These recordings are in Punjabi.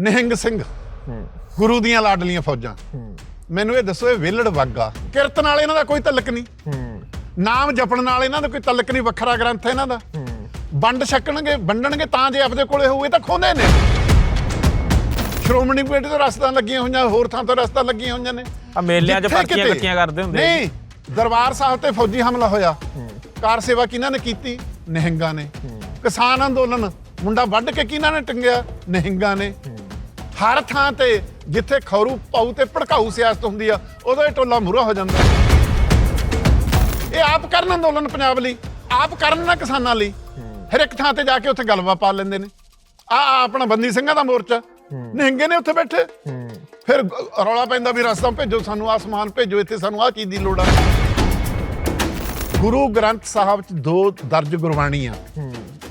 ਨਿਹੰਗ ਸਿੰਘ। ਗੁਰੂ ਦੀਆਂ ਲਾਡਲੀਆਂ ਫੌਜਾਂ। ਮੈਨੂੰ ਇਹ ਦੱਸੋ ਇਹ ਵਿਲੜ ਵਾਗਾ। ਕਿਰਤ ਨਾਲ ਇਹਨਾਂ ਦਾ ਕੋਈ ਤਲਕ ਨਹੀਂ। ਨਾਮ ਜਪਣ ਨਾਲ ਇਹਨਾਂ ਦਾ ਕੋਈ ਤਲਕ ਨਹੀਂ ਵੱਖਰਾ ਗ੍ਰੰਥ ਹੈ ਇਹਨਾਂ ਦਾ। ਵੰਡ ਛਕਣਗੇ ਵੰਡਣਗੇ ਤਾਂ ਜੇ ਆਪਦੇ ਕੋਲੇ ਹੋਊ ਇਹ ਤਾਂ ਖੋਂਦੇ ਨੇ। ਸ਼੍ਰੋਮਣੀ ਕਮੇਟੀ ਤੋਂ ਰਸਤਾਂ ਲੱਗੀਆਂ ਹੋਈਆਂ ਹੋਰ ਥਾਂ ਤੋਂ ਰਸਤਾਂ ਲੱਗੀਆਂ ਹੋਈਆਂ ਨੇ। ਆ ਮੇਲਿਆਂ 'ਚ ਜਿੱਥੇ ਪਰਚੀਆਂ ਕਿਤੇ- ਇਕੱਠੀਆਂ ਕਰਦੇ ਹੁੰਦੇ ਨਹੀਂ ਦਰਬਾਰ ਸਾਹਿਬ ਤੇ ਫੌਜੀ ਹਮਲਾ ਹੋਇਆ। ਕਾਰ ਸੇਵਾ ਕਿਹਨਾਂ ਨੇ ਕੀਤੀ? ਨਿਹੰਗਾਂ ਨੇ। ਕਿਸਾਨ ਅੰਦੋਲਨ। ਮੁੰਡਾ ਵੱਢ ਕੇ ਕਿਹਨਾਂ ਨੇ ਟੰਗਿਆ? ਨਿਹੰਗਾਂ ਨੇ। ਹਰ ਥਾਂ ਤੇ ਜਿੱਥੇ ਖੌਰੂ ਪਾਉ ਤੇ ਭੜਕਾਊ ਸਿਆਸਤ ਹੁੰਦੀ ਆ ਉਦੋਂ ਇਹ ਟੋਲਾ ਮੂਰਾ ਹੋ ਜਾਂਦਾ। ਇਹ ਆਪ ਕਰਨ ਅੰਦੋਲਨ ਪੰਜਾਬ ਲਈ ਆਪ ਕਰਨ ਨਾ ਕਿਸਾਨਾਂ ਲਈ। ਹਰ ਇੱਕ ਥਾਂ ਤੇ ਜਾ ਕੇ ਉੱਥੇ ਗਲਵਾ ਪਾ ਲੈਂਦੇ ਨੇ। ਆ ਆਪਣਾ ਬੰਦੀ ਸਿੰਘਾਂ ਦਾ ਮੋਰਚਾ ਨਿਹੰਗੇ ਨੇ ਉੱਥੇ ਬੈਠੇ। ਫਿਰ ਰੌਲਾ ਪੈਂਦਾ ਵੀ ਰਸਤਾ ਭੇਜੋ ਸਾਨੂੰ ਆਸਮਾਨ ਭੇਜੋ ਇੱਥੇ ਸਾਨੂੰ ਆਹ ਚੀਜ਼ ਦੀ ਲੋੜ ਆ। ਗੁਰੂ ਗ੍ਰੰਥ ਸਾਹਿਬ ਚ ਦੋ ਦਰਜ ਗੁਰਬਾਣੀ ਆ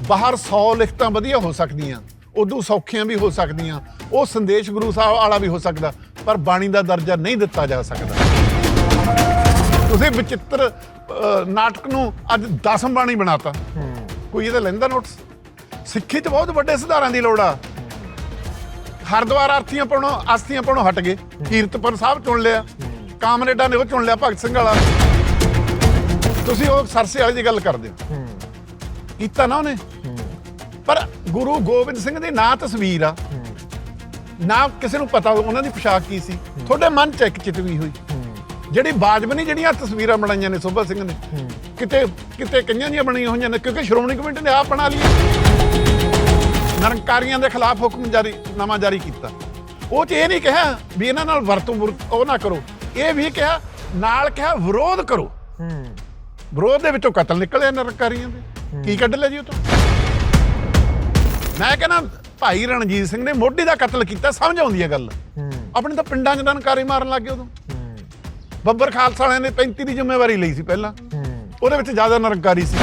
ਬਾਹਰ 100 ਲਿਖਤਾਂ ਵਧੀਆ ਹੋ ਸਕਦੀਆਂ। ਉਦੋਂ ਸੌਖੀਆਂ ਵੀ ਹੋ ਸਕਦੀਆਂ ਉਹ ਸੰਦੇਸ਼ ਗੁਰੂ ਸਾਹਿਬ ਵਾਲਾ ਵੀ ਹੋ ਸਕਦਾ ਪਰ ਬਾਣੀ ਦਾ ਦਰਜਾ ਨਹੀਂ ਦਿੱਤਾ ਜਾ ਸਕਦਾ। ਤੁਸੀਂ ਵਿਚਿੱਤਰ ਨਾਟਕ ਨੂੰ ਅੱਜ 10 ਬਾਣੀ ਬਣਾਤਾ। ਕੋਈ ਇਹਦਾ ਲੈਂਦਾ ਨੋਟਿਸ? ਸਿੱਖੀ 'ਚ ਬਹੁਤ ਵੱਡੇ ਸੁਧਾਰਾਂ ਦੀ ਲੋੜ ਆ। ਹਰਦੁਆਰ ਆਰਥੀਆਂ ਪਾਉਣੋਂ ਆਸਥੀਆਂ ਪਾਉਣੋਂ ਹਟ ਗਏ। ਕੀਰਤਪੁਰ ਸਾਹਿਬ ਚੁਣ ਲਿਆ। ਕਾਮਰੇਡਾਂ ਨੇ ਉਹ ਚੁਣ ਲਿਆ ਭਗਤ ਸਿੰਘ ਵਾਲਾ। ਤੁਸੀਂ ਉਹ ਸਰਸੇ ਵਾਲੀ ਦੀ ਗੱਲ ਕਰਦੇ ਹੋ। ਕੀਤਾ ਨਾ ਉਹਨੇ? ਗੁਰੂ ਗੋਬਿੰਦ ਸਿੰਘ ਦੀ ਨਾ ਤਸਵੀਰ ਆ। ਨਾ ਕਿਸੇ ਨੂੰ ਪਤਾ ਉਹਨਾਂ ਦੀ ਪੋਸ਼ਾਕ ਕੀ ਸੀ। ਤੁਹਾਡੇ ਮਨ ਚ ਇੱਕ ਚਿਤਵੀ ਹੋਈ। ਜਿਹੜੀ ਬਾਜਬਨੀ ਜਿਹੜੀਆਂ ਤਸਵੀਰਾਂ ਬਣਾਈਆਂ ਨੇ ਸੋਭਾ ਸਿੰਘ ਨੇ ਕਿਤੇ ਕਿਤੇ ਕਈਆਂ ਦੀਆਂ ਬਣੀਆਂ ਹੋਈਆਂ ਨੇ ਕਿਉਂਕਿ ਸ਼੍ਰੋਮਣੀ ਕਮੇਟੀ ਨੇ ਆਪ ਬਣਾ ਲਈ। ਨਿਰੰਕਾਰੀਆਂ ਦੇ ਖਿਲਾਫ ਹੁਕਮ ਜਾਰੀ ਨਾਮਾ ਜਾਰੀ ਕੀਤਾ। ਉਹ ਚ ਇਹ ਨਹੀਂ ਕਿਹਾ ਵੀ ਇਹਨਾਂ ਨਾਲ ਵਰਤੋਂ ਵੁਰ- ਉਹ ਨਾ ਕਰੋ। ਇਹ ਵੀ ਕਿਹਾ ਨਾਲ ਕਿਹਾ ਵਿਰੋਧ ਕਰੋ। ਵਿਰੋਧ ਦੇ ਵਿੱਚੋਂ ਕਤਲ ਨਿਕਲਿਆ ਨਿਰੰਕਾਰੀਆਂ ਦੇ। ਕੀ ਕੱਢ ਲਿਆ ਜੀ ਉਹ ਤੋਂ? ਮੈਂ ਕਹਿੰਦਾ ਭਾਈ ਰਣਜੀਤ ਸਿੰਘ ਨੇ ਮੋਢੀ ਦਾ ਕਤਲ ਕੀਤਾ ਸਮਝ ਆਉਂਦੀ ਹੈ ਗੱਲ। ਆਪਣੇ ਤਾਂ ਪਿੰਡਾਂ 'ਚ ਨਿਰੰਕਾਰੀ ਮਾਰਨ ਲੱਗੇ ਉਦੋਂ। ਬੱਬਰ ਖਾਲਸਾ ਵਾਲਿਆਂ ਨੇ 35 ਦੀ ਜ਼ਿੰਮੇਵਾਰੀ ਲਈ ਸੀ ਪਹਿਲਾਂ। ਉਹਦੇ ਵਿੱਚ ਜ਼ਿਆਦਾ ਨਿਰੰਕਾਰੀ ਸੀ।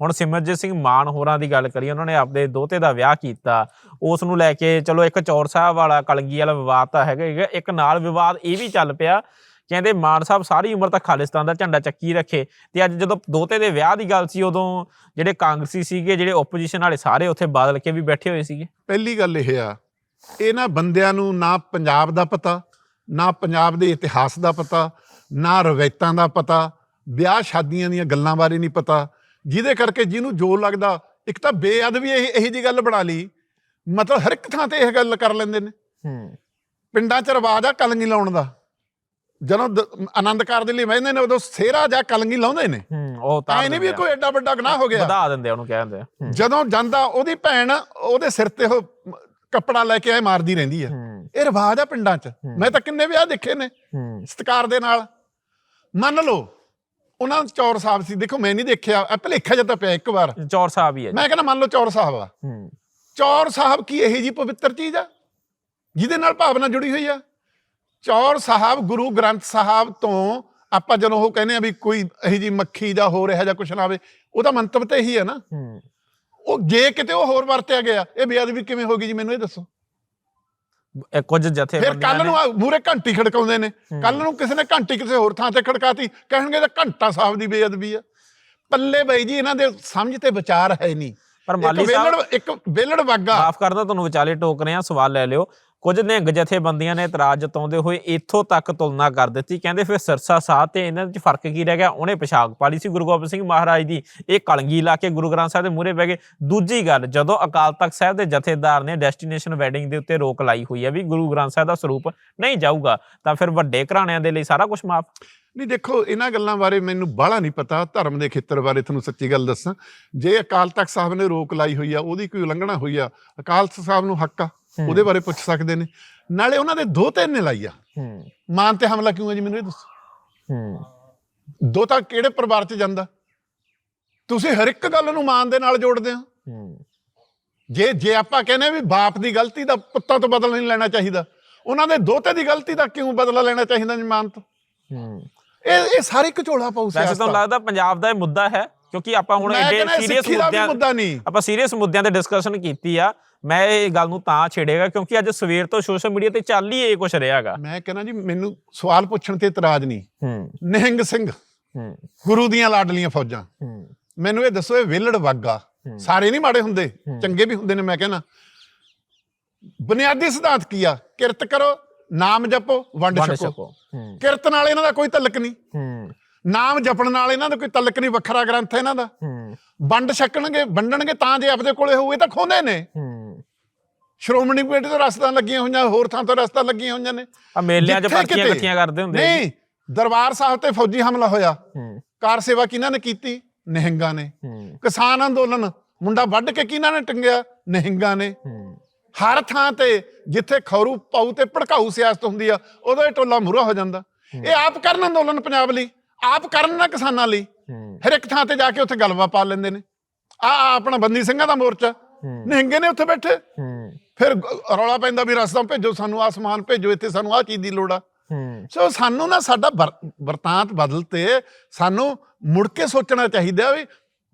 ਹੁਣ ਸਿਮਰਜੀਤ ਸਿੰਘ ਮਾਨ ਹੋਰਾਂ ਦੀ ਗੱਲ ਕਰੀਏ ਉਹਨਾਂ ਨੇ ਆਪਦੇ ਦੋਤੇ ਦਾ ਵਿਆਹ ਕੀਤਾ। ਉਸ ਨੂੰ ਲੈ ਕੇ ਚਲੋ ਇੱਕ ਚੌਰ ਸਾਹਿਬ ਵਾਲਾ ਕਲਗੀ ਵਾਲਾ ਵਿਵਾਦ ਤਾਂ ਹੈਗਾ ਇੱਕ ਨਾਲ ਵਿਵਾਦ ਇਹ ਵੀ ਚੱਲ ਪਿਆ ਕਹਿੰਦੇ ਮਾਨ ਸਾਹਿਬ ਸਾਰੀ ਉਮਰ ਤੱਕ ਖਾਲਿਸਤਾਨ ਦਾ ਝੰਡਾ ਚੱਕੀ ਰੱਖੇ ਤੇ ਅੱਜ ਜਦੋਂ ਦੋਤੇ ਦੇ ਵਿਆਹ ਦੀ ਗੱਲ ਸੀ ਉਦੋਂ ਜਿਹੜੇ ਕਾਂਗਰਸੀ ਸੀਗੇ ਜਿਹੜੇ ਓਪੋਜੀਸ਼ਨ ਵਾਲੇ ਸਾਰੇ ਉੱਥੇ ਬਾਦਲ ਕੇ ਵੀ ਬੈਠੇ ਹੋਏ ਸੀਗੇ। ਪਹਿਲੀ ਗੱਲ ਇਹ ਆ ਇਹਨਾਂ ਬੰਦਿਆਂ ਨੂੰ ਨਾ ਪੰਜਾਬ ਦਾ ਪਤਾ ਨਾ ਪੰਜਾਬ ਦੇ ਇਤਿਹਾਸ ਦਾ ਪਤਾ ਨਾ ਰਵਾਇਤਾਂ ਦਾ ਪਤਾ ਵਿਆਹ ਸ਼ਾਦੀਆਂ ਦੀਆਂ ਗੱਲਾਂ ਬਾਰੇ ਨਹੀਂ ਪਤਾ ਜਿਹਦੇ ਕਰਕੇ ਜਿਹਨੂੰ ਜੋ ਲੱਗਦਾ ਇੱਕ ਤਾਂ ਬੇਅਦਬੀ ਇਹ ਇਹੀ ਜੀ ਗੱਲ ਬਣਾ ਲਈ ਮਤਲਬ ਹਰ ਇੱਕ ਥਾਂ ਤੇ ਇਹ ਗੱਲ ਕਰ ਲੈਂਦੇ ਨੇ। ਹੂੰ। ਪਿੰਡਾਂ 'ਚ ਰਿਵਾਜ ਆ ਕਲੰਗੀ ਲਾਉਣ ਦਾ। ਜਦੋਂ ਦ- ਆਨੰਦ ਕਾਰਜ ਲਈ ਬਹਿੰਦੇ ਨੇ ਉਦੋਂ ਸੇਰਾ ਜਾਂ ਕਲੰਗੀ ਲਾਉਂਦੇ ਨੇ। ਹੂੰ ਉਹ ਤਾਂ ਐ ਨਹੀਂ ਵੀ ਕੋਈ ਐਡਾ ਵੱਡਾ ਗੁਨਾਹ ਹੋ ਗਿਆ। ਵਧਾ ਦਿੰਦੇ ਆ ਉਹਨੂੰ ਕਹਿੰਦੇ ਆ। ਹੂੰ, ਜਦੋਂ ਜਾਂਦਾ ਉਹਦੀ ਭੈਣ ਉਹਦੇ ਸਿਰ ਤੇ ਉਹ ਕੱਪੜਾ ਲੈ ਕੇ ਆਏ ਮਾਰਦੀ ਰਹਿੰਦੀ ਆ। ਹੂੰ। ਇਹ ਰਿਵਾਜ ਆ ਪਿੰਡਾਂ 'ਚ। ਮੈਂ ਤਾਂ ਕਿੰਨੇ ਵਿਆਹ ਦੇਖੇ ਨੇ। ਹੂੰ। ਸਤਿਕਾਰ ਦੇ ਨਾਲ। ਮੰਨ ਲਓ ਉਹਨਾਂ ਦਾ ਚੌਰ ਸਾਹਿਬ ਸੀ। ਦੇਖੋ ਮੈਂ ਨਹੀਂ ਦੇਖਿਆ। ਇਹ ਭਲੇਖਾ ਜਿਹਾ ਤਾਂ ਪਿਆ ਇੱਕ ਵਾਰ। ਚੌਰ ਸਾਹਿਬ ਹੀ ਹੈ ਜੀ। ਮੈਂ ਕਹਿੰਦਾ ਮੰਨ ਲਓ ਚੌਰ ਸਾਹਿਬ ਆ। ਹੂੰ। ਚੌਰ ਸਾਹਿਬ ਕੀ ਇਹੀ ਜੀ ਪਵਿੱਤਰ ਚੀਜ਼ ਆ? ਜਿਹਦੇ ਨਾਲ ਭਾਵਨਾ ਜੁੜੀ ਹੋਈ ਆ? ਚੌਰ ਸਾਹਿਬ ਗੁਰੂ ਗ੍ਰੰਥ ਸਾਹਿਬ ਤੋਂ ਆਪਾਂ ਜਦੋਂ ਉਹ ਕਹਿੰਦੇ ਆ ਵੀ ਕੋਈ ਇਹੀ ਜੀ ਮੱਖੀ ਜਾਂ ਹੋਰ ਇਹੋ ਜਿਹਾ ਕੁਛ ਨਾ ਆਵੇ ਉਹਦਾ ਮੰਤਵ ਤਾਂ ਇਹੀ ਹੈ ਨਾ। ਹੂੰ। ਉਹ ਜੇ ਕਿਤੇ ਉਹ ਹੋਰ ਵਰਤਿਆ ਗਿਆ ਇਹ ਬੇਅਦਬੀ ਕਿਵੇਂ ਹੋ ਗਈ ਜੀ ਮੈਨੂੰ ਇਹ ਦੱਸੋ। ਇਹ ਕੁਝ ਜਥੇ ਫਿਰ ਕੱਲ ਨੂੰ ਮੂਰੇ ਘੰਟੀ ਖੜਕਾਉਂਦੇ ਨੇ। ਕੱਲ ਨੂੰ ਕਿਸੇ ਨੇ ਘੰਟੀ ਕਿਸੇ ਹੋਰ ਥਾਂ ਤੇ ਖੜਕਾਤੀ ਕਹਿਣਗੇ ਤਾਂ ਘੰਟਾ ਸਾਹਿਬ ਦੀ ਬੇਅਦਬੀ ਆ। ਪੱਲੇ ਬਈ ਜੀ ਇਹਨਾਂ ਦੇ ਸਮਝ ਤੇ ਵਿਚਾਰ ਹੈ ਨਹੀਂ। ਪਰ ਇੱਕ ਮਾਲੀ ਸਾਹਿਬ ਵੇਲੜ ਇੱਕ ਵੇਲੜ ਵਾਗਾ। ਮਾਫ ਕਰਦਾ ਤੁਹਾਨੂੰ ਵਿਚਾਲੇ ਟੋਕ ਰਹੇ ਆ ਸਵਾਲ ਲੈ ਲਿਓ। ਕੁਝ ਨਿਹੰਗ ਜਥੇਬੰਦੀਆਂ ਨੇ ਇਤਰਾਜ਼ ਜਤਾਉਂਦੇ ਹੋਏ ਇੱਥੋਂ ਤੱਕ ਤੁਲਨਾ ਕਰ ਦਿੱਤੀ। ਕਹਿੰਦੇ ਫਿਰ ਸਿਰਸਾ ਸਾਹ ਤੇ ਇਹਨਾਂ ਵਿੱਚ ਫ਼ਰਕ ਕੀ ਰਹਿ ਗਿਆ? ਉਹਨੇ ਪਿਸ਼ਾਕ ਪਾਲੀ ਸੀ ਗੁਰੂ ਗੋਬਿੰਦ ਸਿੰਘ ਮਹਾਰਾਜ ਦੀ। ਇਹ ਕਲੰਗੀ ਲਾ ਕੇ ਗੁਰੂ ਗ੍ਰੰਥ ਸਾਹਿਬ ਦੇ ਮੂਹਰੇ ਬਹਿ ਗਏ। ਦੂਜੀ ਗੱਲ, ਜਦੋਂ ਅਕਾਲ ਤਖਤ ਸਾਹਿਬ ਦੇ ਜਥੇਦਾਰ ਨੇ ਡੈਸਟੀਨੇਸ਼ਨ ਵੈਡਿੰਗ ਦੇ ਉੱਤੇ ਰੋਕ ਲਾਈ ਹੋਈ ਹੈ ਵੀ ਗੁਰੂ ਗ੍ਰੰਥ ਸਾਹਿਬ ਦਾ ਸਰੂਪ ਨਹੀਂ ਜਾਊਗਾ, ਤਾਂ ਫਿਰ ਵੱਡੇ ਘਰਾਣਿਆਂ ਦੇ ਲਈ ਸਾਰਾ ਕੁਝ ਮਾਫ। ਨਹੀਂ, ਦੇਖੋ, ਇਹਨਾਂ ਗੱਲਾਂ ਬਾਰੇ ਮੈਨੂੰ ਬਾਹਲਾ ਨਹੀਂ ਪਤਾ। ਧਰਮ ਦੇ ਖੇਤਰ ਬਾਰੇ ਤੁਹਾਨੂੰ ਸੱਚੀ ਗੱਲ ਦੱਸਾਂ। ਜੇ ਅਕਾਲ ਤਖਤ ਸਾਹਿਬ ਨੇ ਰੋਕ ਲਾਈ ਹੋਈ ਆ, ਉਹਦੀ ਕੋਈ ਉਲੰਘਣਾ ਹੋਈ ਆ, ਅਕਾਲ ਤਖਤ ਸਾਹਿਬ ਨੂੰ ਹੱਕ ਆ। ਉਹਦੇ ਬਾਰੇ ਪੁੱਛ ਸਕਦੇ ਨੇ। ਨਾਲੇ ਉਹਨਾਂ ਦੇ ਦੋ ਤਿੰਨ ਨੇ ਲਾਈ ਆ ਹੂੰ। ਮਾਨ ਤੇ ਹਮਲਾ ਕਿਉਂ ਹੈ ਜੀ ਮੈਨੂੰ ਇਹ ਦੱਸੋ। ਹੂੰ। ਦੋ ਤਾਂ ਕਿਹੜੇ ਪਰਿਵਾਰ 'ਚ ਜਾਂਦਾ? ਤੁਸੀਂ ਹਰ ਇੱਕ ਗੱਲ ਨੂੰ ਮਾਨ ਦੇ ਨਾਲ ਜੋੜਦੇ ਹੋ। ਹੂੰ। ਜੇ ਜੇ ਆਪਾਂ ਕਹਿੰਦੇ ਵੀ ਬਾਪ ਦੀ ਗਲਤੀ ਦਾ ਪੁੱਤਾਂ ਤੋਂ ਬਦਲਾ ਨਹੀਂ ਲੈਣਾ ਚਾਹੀਦਾ ਉਹਨਾਂ ਦੇ ਦੋਤੇ ਦੀ ਗਲਤੀ ਦਾ ਕਿਉਂ ਬਦਲਾ ਲੈਣਾ ਚਾਹੀਦਾ ਜੀ ਮਾਨ ਤੋਂ? ਹੂੰ। ਇਹ ਇਹ ਸਾਰੇ ਘਚੋਲਾ ਪਾਉ ਵੈਸੇ ਸਿਆਸਤ ਤੁਹਾਨੂੰ ਲੱਗਦਾ ਪੰਜਾਬ ਦਾ ਇਹ ਮੁੱਦਾ ਹੈ ਕਿਉਂਕਿ ਆਪਾਂ ਹੁਣ ਐਡੇ ਸੀਰੀਅਸ ਮੁੱਦਿਆਂ ਆਪਾਂ ਸੀਰੀਅਸ ਮੁੱਦਿਆਂ ਤੇ ਡਿਸਕਸ਼ਨ ਕੀਤੀ ਆ। ਮੈਂ ਇਹ ਗੱਲ ਨੂੰ ਤਾਂ ਛੇੜੇਗਾ ਕਿਉਂਕਿ ਅੱਜ ਸਵੇਰ ਤੋਂ ਸੋਸ਼ਲ ਮੀਡੀਆ ਤੇ ਚੱਲ ਹੀ ਇਹ ਕੁਝ ਰਿਹਾਗਾ ਮੈਂ ਕਹਿੰਦਾ ਜੀ ਮੈਨੂੰ ਸਵਾਲ ਪੁੱਛਣ ਤੇ ਇਤਰਾਜ਼ ਨਹੀਂ। ਹੂੰ। ਨਿਹੰਗ ਸਿੰਘ ਹੂੰ। ਗੁਰੂ ਦੀਆਂ ਲਾਡਲੀਆਂ ਫੌਜਾਂ। ਹੂੰ। ਮੈਨੂੰ ਇਹ ਦੱਸੋ ਇਹ ਵਿਲੜ ਵਾਗਾ। ਸਾਰੇ ਨਹੀਂ ਮਾੜੇ ਹੁੰਦੇ। ਚੰਗੇ ਵੀ ਹੁੰਦੇ ਨੇ ਮੈਂ ਕਹਿੰਦਾ। ਬੁਨਿਆਦੀ ਸਿਧਾਂਤ ਕੀ ਆ? ਕਿਰਤ ਕਰੋ ਨਾਮ ਜਪੋ ਵੰਡ ਛਕੋ। ਕਿਰਤ ਨਾਲ ਇਹਨਾਂ ਦਾ ਕੋਈ ਤਲਕ ਨਹੀਂ। ਹੂੰ। ਨਾਮ ਜਪਣ ਨਾਲ ਇਹਨਾਂ ਦਾ ਕੋਈ ਤਲਕ ਨਹੀਂ ਵੱਖਰਾ ਗ੍ਰੰਥ ਹੈ ਇਹਨਾਂ ਦਾ। ਹੂੰ। ਵੰਡ ਛਕਣਗੇ ਵੰਡਣਗੇ ਤਾਂ ਜੇ ਆਪਦੇ ਕੋਲੇ ਹੋਊ ਇਹ ਤਾਂ ਖੋਂਦੇ ਨੇ। ਹੂੰ। ਸ਼੍ਰੋਮਣੀ ਕਮੇਟੀ ਤੋਂ ਰਸਤਾਂ ਲੱਗੀਆਂ ਹੋਈਆਂ ਹੋਰ ਥਾਂ ਤੋਂ ਰਸਤਾਂ ਲੱਗੀਆਂ ਹੋਈਆਂ ਨੇ। ਆ ਮੇਲਿਆਂ 'ਚ ਜਿੱਥੇ ਪਰਚੀਆਂ ਕਿਤੇ। ਇਕੱਠੀਆਂ ਕਰਦੇ ਹੁੰਦੇ। ਨਹੀਂ ਦਰਬਾਰ ਸਾਹਿਬ ਤੇ ਫੌਜੀ ਹਮਲਾ ਹੋਇਆ। ਹੂੰ। ਕਾਰ ਸੇਵਾ ਕਿਹਨਾਂ ਨੇ ਕੀਤੀ? ਨਿਹੰਗਾਂ ਨੇ। ਹੂੰ। ਕਿਸਾਨ ਅੰਦੋਲਨ ਮੁੰਡਾ ਵੱਢ ਕੇ ਕਿਹਨਾਂ ਨੇ ਟੰਗਿਆ? ਨਿਹੰਗਾਂ ਨੇ। ਹੂੰ। ਹਰ ਥਾਂ ਤੇ ਜਿੱਥੇ ਖੌਰੂ ਪਾਉ ਤੇ ਭੜਕਾਊ ਸਿਆਸਤ ਹੁੰਦੀ ਆ ਉਦੋਂ ਇਹ ਟੋਲਾ ਮੂਰਾ ਹੋ ਜਾਂਦਾ। ਇਹ ਆਪ ਕਰਨ ਅੰਦੋਲਨ ਪੰਜਾਬ ਲਈ ਆਪ ਕਰਨ ਨਾ ਕਿਸਾਨਾਂ ਲਈ। ਹੂੰ। ਹਰ ਇੱਕ ਥਾਂ ਤੇ ਜਾ ਕੇ ਉੱਥੇ ਗਲਵਾ ਪਾ ਲੈਂਦੇ ਨੇ। ਆ ਆਪਣਾ ਬੰਦੀ ਸਿੰਘਾਂ ਦਾ ਮੋਰਚਾ। ਹੂੰ। ਨਿਹੰਗੇ ਨੇ ਉੱਥੇ ਬੈਠੇ। ਫਿਰ ਰੌਲਾ ਪੈਂਦਾ ਵੀ ਰਸਤਾ ਭੇਜੋ ਸਾਨੂੰ ਆਸਮਾਨ ਭੇਜੋ ਇੱਥੇ ਸਾਨੂੰ ਆਹ ਚੀਜ਼ ਦੀ ਲੋੜ ਆ। ਸੋ ਸਾਨੂੰ ਨਾ ਸਾਡਾ ਵਰ- ਵਰਤਾਂਤ ਬਦਲ ਤੇ ਸਾਨੂੰ ਮੁੜ ਕੇ ਸੋਚਣਾ ਚਾਹੀਦਾ ਵੀ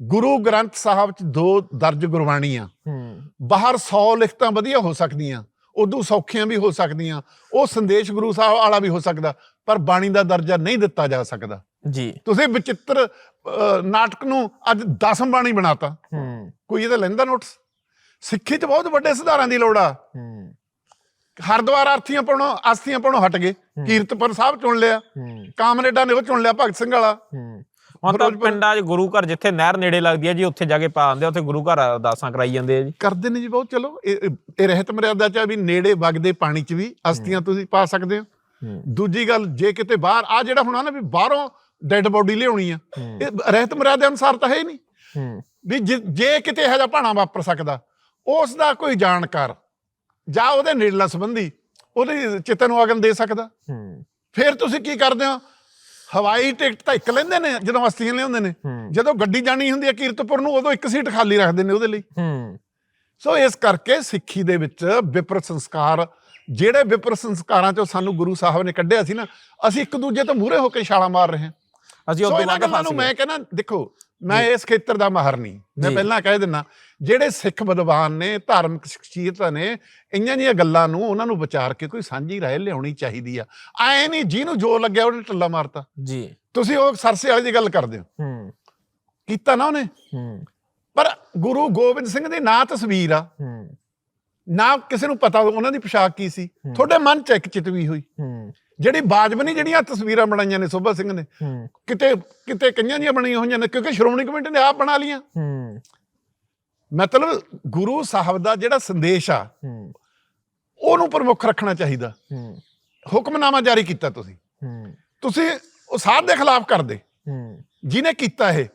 ਗੁਰੂ ਗ੍ਰੰਥ ਸਾਹਿਬ ਚ ਦੋ ਦਰਜ ਗੁਰਬਾਣੀ ਆ ਹੂੰ। ਬਾਹਰ 100 ਲਿਖਤਾਂ ਵਧੀਆ ਹੋ ਸਕਦੀਆਂ ਉਦੋਂ ਸੌਖੀਆਂ ਵੀ ਹੋ ਸਕਦੀਆਂ ਉਹ ਸੰਦੇਸ਼ ਗੁਰੂ ਸਾਹਿਬ ਵਾਲਾ ਵੀ ਹੋ ਸਕਦਾ ਪਰ ਬਾਣੀ ਦਾ ਦਰਜਾ ਨਹੀਂ ਦਿੱਤਾ ਜਾ ਸਕਦਾ। ਜੀ। ਤੁਸੀਂ ਵਿਚਿੱਤਰ ਨਾਟਕ ਨੂੰ ਅੱਜ 10 ਬਾਣੀ ਬਣਾਤਾ। ਹੂੰ। ਕੋਈ ਇਹਦਾ ਲੈਂਦਾ ਨੋਟਿਸ ਸਿੱਖੀ 'ਚ ਬਹੁਤ ਵੱਡੇ ਸੁਧਾਰਾਂ ਦੀ ਲੋੜ ਆ। ਹੂੰ। ਹਰਦੁਆਰ ਅਰਥੀਆਂ ਪਾਉਣੋਂ ਆਸਤੀਆਂ ਪਾਉਣੋਂ ਹਟ ਗਏ। ਕੀਰਤਪੁਰ ਸਾਹਿਬ ਚੁਣ ਲਿਆ। ਕਾਮਰੇਡਾਂ ਨੇ ਉਹ ਚੁਣ ਲਿਆ ਭਗਤ ਸਿੰਘ ਵਾਲਾ। ਹੁਣ ਤਾਂ ਪਿੰਡਾਂ 'ਚ ਗੁਰੂ ਘਰ ਜਿੱਥੇ ਨਹਿਰ ਨੇੜੇ ਲੱਗਦੀ ਹੈ ਜੀ ਉੱਥੇ ਜਾ ਕੇ ਪਾ ਦਿੰਦੇ ਆ, ਉੱਥੇ ਗੁਰੂ ਘਰ ਅਰਦਾਸਾਂ ਕਰਾਈ ਜਾਂਦੇ ਆ ਜੀ। ਕਰਦੇ ਨੇ ਜੀ ਬਹੁਤ ਚਲੋ ਇਹ ਰਹਿਤ ਮਰਿਆਦਾ ਚ ਵੀ ਨੇੜੇ ਵਗਦੇ ਪਾਣੀ ਚ ਵੀ ਅਸਤੀਆਂ ਤੁਸੀਂ ਪਾ ਸਕਦੇ ਹੋ। ਦੂਜੀ ਗੱਲ ਜੇ ਕਿਤੇ ਬਾਹਰ ਆ ਜਿਹੜਾ ਹੁਣ ਆ ਨਾ ਵੀ ਬਾਹਰੋਂ ਡੈੱਡ ਬੋਡੀ ਲਿਆਉਣੀ ਆ। ਇਹ ਰਹਿਤ ਮਰਿਆਦਾ ਅਨੁਸਾਰ ਤਾਂ ਹੈ ਨਹੀਂ। ਵੀ ਜੇ- ਜੇ ਕਿਤੇ ਇਹੋ ਜਿਹਾ ਭਾਣਾ ਵਾਪਰ ਸਕਦਾ ਉਸ ਦਾ ਕੋਈ ਜਾਣਕਾਰ ਜਾਂ ਉਹਦੇ ਨੇੜਲਾ ਸੰਬੰਧੀ ਉਹਦੀ ਚਿੱਤਨ ਨੂੰ ਅਗਨ ਦੇ ਸਕਦਾ। ਫਿਰ ਤੁਸੀਂ ਕੀ ਕਰਦੇ ਹੋ? ਹਵਾਈ ਟਿਕਟ ਤਾਂ ਇੱਕ ਲੈਂਦੇ ਨੇ ਜਦੋਂ ਅਸਤੀਆਂ ਲਿਆਉਂਦੇ ਨੇ। ਜਦੋਂ ਗੱਡੀ ਜਾਣੀ ਹੁੰਦੀ ਹੈ ਕੀਰਤਪੁਰ ਨੂੰ ਉਦੋਂ ਇੱਕ ਸੀਟ ਖਾਲੀ ਰੱਖਦੇ ਨੇ ਉਹਦੇ ਲਈ। ਸੋ ਇਸ ਕਰਕੇ ਸਿੱਖੀ ਦੇ ਵਿੱਚ ਵਿਪਰ ਸੰਸਕਾਰ ਜਿਹੜੇ ਵਿਪਰ ਸੰਸਕਾਰਾਂ ਚੋਂ ਸਾਨੂੰ ਗੁਰੂ ਸਾਹਿਬ ਨੇ ਕੱਢਿਆ ਸੀ ਨਾ ਅਸੀਂ ਇੱਕ ਦੂਜੇ ਤੋਂ ਮੂਹਰੇ ਹੋ ਕੇ ਛਾਲਾਂ ਮਾਰ ਰਹੇ ਹਾਂ। ਅਸੀਂ ਵੱਧ ਗੱਲਾਂ ਫਸ ਨੂੰ ਮੈਂ ਕਹਿੰਦਾ ਦੇਖੋ ਮੈਂ ਇਸ ਖੇਤਰ ਦਾ ਮਾਹਰ ਨਹੀਂ। ਮੈਂ। ਪਹਿਲਾਂ ਕਹਿ ਦਿੰਨਾ ਜਿਹੜੇ ਸਿੱਖ ਵਿਦਵਾਨ ਨੇ ਧਾਰਮਿਕ ਸ਼ਖਸੀਅਤਾਂ ਨੇ ਇੰਨੀਆਂ ਜੀਆਂ ਗੱਲਾਂ ਨੂੰ ਉਹਨਾਂ ਨੂੰ ਵਿਚਾਰ ਕੇ ਕੋਈ ਸਾਂਝੀ ਰਾਏ ਲਿਆਉਣੀ ਚਾਹੀਦੀ ਆ। ਐ ਨਹੀਂ ਜਿਹਨੂੰ ਜੋ ਲੱਗਿਆ ਉਹਨੇ ਟੱਲਾ ਮਾਰਤਾ। ਜੀ। ਤੁਸੀਂ ਉਹ ਸਰਸੇ ਵਾਲੀ ਦੀ ਗੱਲ ਕਰਦੇ ਹੋ। ਹੂੰ। ਕੀਤਾ ਨਾ ਉਹਨੇ। ਹੂੰ। ਪਰ ਗੁਰੂ ਗੋਬਿੰਦ ਸਿੰਘ ਦੀ ਨਾ ਤਸਵੀਰ ਆ। ਹੂੰ। ਨਾ ਕਿਸੇ ਨੂੰ ਪਤਾ ਉਹਨਾਂ ਦੀ ਪੋਸ਼ਾਕ ਕੀ ਸੀ। ਤੁਹਾਡੇ ਮਨ ਚ ਇੱਕ ਚਿਤਵੀ ਹੋਈ। ਹੂੰ। ਜਿਹੜੀ ਬਾਜਬਨੀ ਜਿਹੜੀਆਂ ਤਸਵੀਰਾਂ ਬਣਾਈਆਂ ਨੇ ਸੋਭਾ ਸਿੰਘ ਨੇ ਕਿਤੇ ਕਿਤੇ ਕਈਆਂ ਦੀਆਂ ਬਣੀਆਂ ਹੋਈਆਂ ਨੇ ਕਿਉਂਕਿ ਸ਼੍ਰੋਮਣੀ ਕਮੇਟੀ ਨੇ ਆਪ ਬਣਾ ਲੀਆਂ ਮਤਲਬ ਗੁਰੂ ਸਾਹਿਬ ਦਾ ਜਿਹੜਾ ਸੰਦੇਸ਼ ਆ ਹੂੰ। ਉਹਨੂੰ ਪ੍ਰਮੁੱਖ ਰੱਖਣਾ ਚਾਹੀਦਾ। ਹੂੰ। ਹੁਕਮਨਾਮਾ ਜਾਰੀ ਕੀਤਾ ਤੁਸੀਂ। ਹੂੰ। ਤੁਸੀਂ ਉਹ ਸਾਧ ਦੇ ਖਿਲਾਫ ਕਰਦੇ। ਹੂੰ। ਜਿਹਨੇ ਕੀਤਾ ਇਹ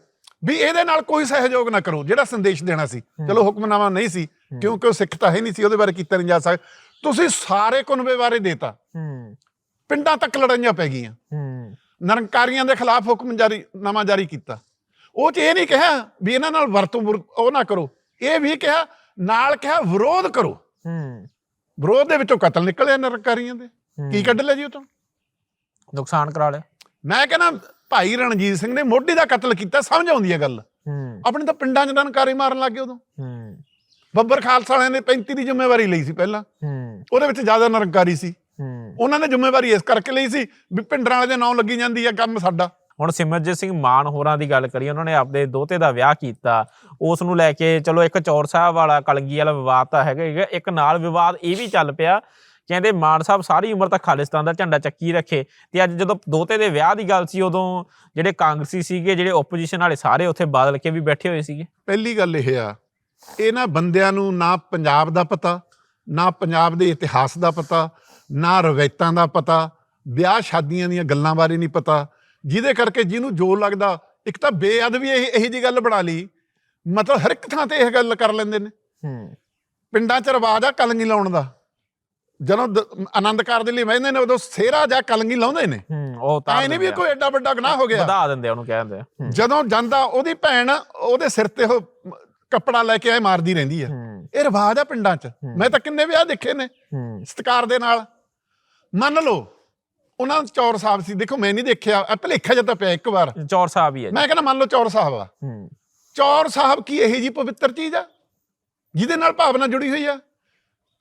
ਵੀ ਇਹਦੇ ਨਾਲ ਕੋਈ ਸਹਿਯੋਗ ਨਾ ਕਰੋ ਜਿਹੜਾ ਸੰਦੇਸ਼ ਦੇਣਾ ਸੀ। ਚਲੋ ਹੁਕਮਨਾਮਾ ਨਹੀਂ ਸੀ ਕਿਉਂਕਿ ਉਹ ਸਿੱਖ ਤਾਂ ਹੈ ਨਹੀਂ ਸੀ ਉਹਦੇ ਬਾਰੇ ਕੀਤਾ ਨਹੀਂ ਜਾ ਸਕਦਾ। ਤੁਸੀਂ ਸਾਰੇ ਕੁਨਬੇ ਬਾਰੇ ਦੇਤਾ। ਹੂੰ। ਪਿੰਡਾਂ ਤੱਕ ਲੜਾਈਆਂ ਪੈ ਗਈਆਂ। ਹੂੰ। ਨਿਰੰਕਾਰੀਆਂ ਦੇ ਖਿਲਾਫ ਹੁਕਮ ਜਾਰੀ ਨਾਮਾ ਜਾਰੀ ਕੀਤਾ। ਉਹ ਚ ਇਹ ਨਹੀਂ ਕਿਹਾ ਵੀ ਇਹਨਾਂ ਨਾਲ ਵਰਤੋਂ ਵੁਰ- ਉਹ ਨਾ ਕਰੋ। ਇਹ ਵੀ ਕਿਹਾ ਨਾਲ ਕਿਹਾ ਵਿਰੋਧ ਕਰੋ। ਹੂੰ। ਵਿਰੋਧ ਦੇ ਵਿੱਚੋਂ ਕਤਲ ਨਿਕਲਿਆ ਨਿਰੰਕਾਰੀਆਂ ਦੇ। ਕੀ ਕੱਢ ਲਿਆ ਜੀ ਉਹ ਤੋਂ ਨੁਕਸਾਨ ਕਰਾ ਲਿਆ। ਮੈਂ ਕਹਿੰਦਾ ਭਾਈ ਰਣਜੀਤ ਸਿੰਘ ਨੇ ਮੋਢੀ ਦਾ ਕਤਲ ਕੀਤਾ ਸਮਝ ਆਉਂਦੀ ਹੈ ਗੱਲ। ਹੂੰ। ਆਪਣੇ ਤਾਂ ਪਿੰਡਾਂ 'ਚ ਨਿਰੰਕਾਰੀ ਮਾਰਨ ਲੱਗੇ ਉਦੋਂ। ਹੂੰ। ਬੱਬਰ ਖਾਲਸਾ ਵਾਲਿਆਂ ਨੇ 35 ਦੀ ਜ਼ਿੰਮੇਵਾਰੀ ਲਈ ਸੀ ਪਹਿਲਾਂ। ਹੂੰ। ਉਹਦੇ ਵਿੱਚ ਜ਼ਿਆਦਾ ਨਿਰੰਕਾਰੀ ਸੀ। ਹੂੰ। ਉਹਨਾਂ ਨੇ ਜ਼ਿੰਮੇਵਾਰੀ ਇਸ ਕਰਕੇ ਲਈ ਸੀ ਵੀ ਪਿੰਡਰਾਂ ਵਾਲੇ ਦੇ ਨਾਂ ਲੱਗੀ ਜਾਂਦੀ ਹੈ ਕੰਮ ਸਾਡਾ। ਹੁਣ ਸਿਮਰਜੀਤ ਸਿੰਘ ਮਾਨ ਹੋਰਾਂ ਦੀ ਗੱਲ ਕਰੀਏ, ਉਹਨਾਂ ਨੇ ਆਪਦੇ ਦੋਤੇ ਦਾ ਵਿਆਹ ਕੀਤਾ। ਉਸ ਨੂੰ ਲੈ ਕੇ ਚਲੋ ਇੱਕ ਚੌਰ ਸਾਹਿਬ ਵਾਲਾ ਕਲਗੀ ਵਾਲਾ ਵਿਵਾਦ ਤਾਂ ਹੈਗਾ ਇੱਕ ਨਾਲ ਵਿਵਾਦ ਇਹ ਵੀ ਚੱਲ ਪਿਆ ਕਹਿੰਦੇ ਮਾਨ ਸਾਹਿਬ ਸਾਰੀ ਉਮਰ ਤੱਕ ਖਾਲਿਸਤਾਨ ਦਾ ਝੰਡਾ ਚੱਕੀ ਰੱਖੇ ਤੇ ਅੱਜ ਜਦੋਂ ਦੋਤੇ ਦੇ ਵਿਆਹ ਦੀ ਗੱਲ ਸੀ, ਉਦੋਂ ਜਿਹੜੇ ਕਾਂਗਰਸੀ ਸੀਗੇ, ਜਿਹੜੇ ਓਪੋਜੀਸ਼ਨ ਵਾਲੇ ਸਾਰੇ ਉੱਥੇ ਬਾਦਲ ਕੇ ਵੀ ਬੈਠੇ ਹੋਏ ਸੀਗੇ। ਪਹਿਲੀ ਗੱਲ ਇਹ ਆ ਇਹਨਾਂ ਬੰਦਿਆਂ ਨੂੰ ਨਾ ਪੰਜਾਬ ਦਾ ਪਤਾ, ਨਾ ਪੰਜਾਬ ਦੇ ਇਤਿਹਾਸ ਦਾ ਪਤਾ, ਨਾ ਰਵਾਇਤਾਂ ਦਾ ਪਤਾ ਵਿਆਹ ਸ਼ਾਦੀਆਂ ਦੀਆਂ ਗੱਲਾਂ ਬਾਰੇ ਨਹੀਂ ਪਤਾ ਜਿਹਦੇ ਕਰਕੇ ਜਿਹਨੂੰ ਜੋ ਲੱਗਦਾ। ਇੱਕ ਤਾਂ ਬੇਅਦਬੀ ਇਹ ਇਹੀ ਜੀ ਗੱਲ ਬਣਾ ਲਈ। ਮਤਲਬ ਹਰ ਇੱਕ ਥਾਂ ਤੇ ਇਹ ਗੱਲ ਕਰ ਲੈਂਦੇ ਨੇ। ਹੂੰ। ਪਿੰਡਾਂ 'ਚ ਰਿਵਾਜ ਆ ਕਲੰਗੀ ਲਾਉਣ ਦਾ। ਜਦੋਂ ਦ- ਆਨੰਦ ਕਾਰਜ ਲਈ ਬਹਿੰਦੇ ਨੇ ਉਦੋਂ ਸੇਰਾ ਜਾਂ ਕਲੰਗੀ ਲਾਉਂਦੇ ਨੇ। ਹੂੰ ਉਹ ਤਾਂ ਐ ਨਹੀਂ ਵੀ ਕੋਈ ਐਡਾ ਵੱਡਾ ਗੁਨਾਹ ਹੋ ਗਿਆ। ਵਧਾ ਦਿੰਦੇ ਉਹਨੂੰ ਕਹਿੰਦੇ ਆ। ਹੂੰ, ਜਦੋਂ ਜਾਂਦਾ ਉਹਦੀ ਭੈਣ ਉਹਦੇ ਸਿਰ ਤੇ ਉਹ ਕੱਪੜਾ ਲੈ ਕੇ ਆਏ ਮਾਰਦੀ ਰਹਿੰਦੀ ਆ। ਹੂੰ। ਇਹ ਰਿਵਾਜ ਆ ਪਿੰਡਾਂ 'ਚ। ਮੈਂ ਤਾਂ ਕਿੰਨੇ ਵਿਆਹ ਦੇਖੇ ਨੇ। ਸਤਿਕਾਰ ਦੇ ਨਾਲ। ਮੰਨ ਲਓ ਉਹਨਾਂ ਦਾ ਚੌਰ ਸਾਹਿਬ ਸੀ। ਦੇਖੋ ਮੈਂ ਨਹੀਂ ਦੇਖਿਆ। ਇਹ ਭੁਲੇਖਾ ਜਿਹਾ ਤਾਂ ਪਿਆ ਇੱਕ ਵਾਰ। ਚੌਰ ਸਾਹਿਬ ਹੀ ਹੈ ਜੀ। ਮੈਂ ਕਹਿੰਦਾ ਮੰਨ ਲਓ ਚੌਰ ਸਾਹਿਬ ਆ। ਹੂੰ। ਚੌਰ ਸਾਹਿਬ ਕੀ ਇਹੀ ਜੀ ਪਵਿੱਤਰ ਚੀਜ਼ ਆ? ਜਿਹਦੇ ਨਾਲ ਭਾਵਨਾ ਜੁੜੀ ਹੋਈ ਆ?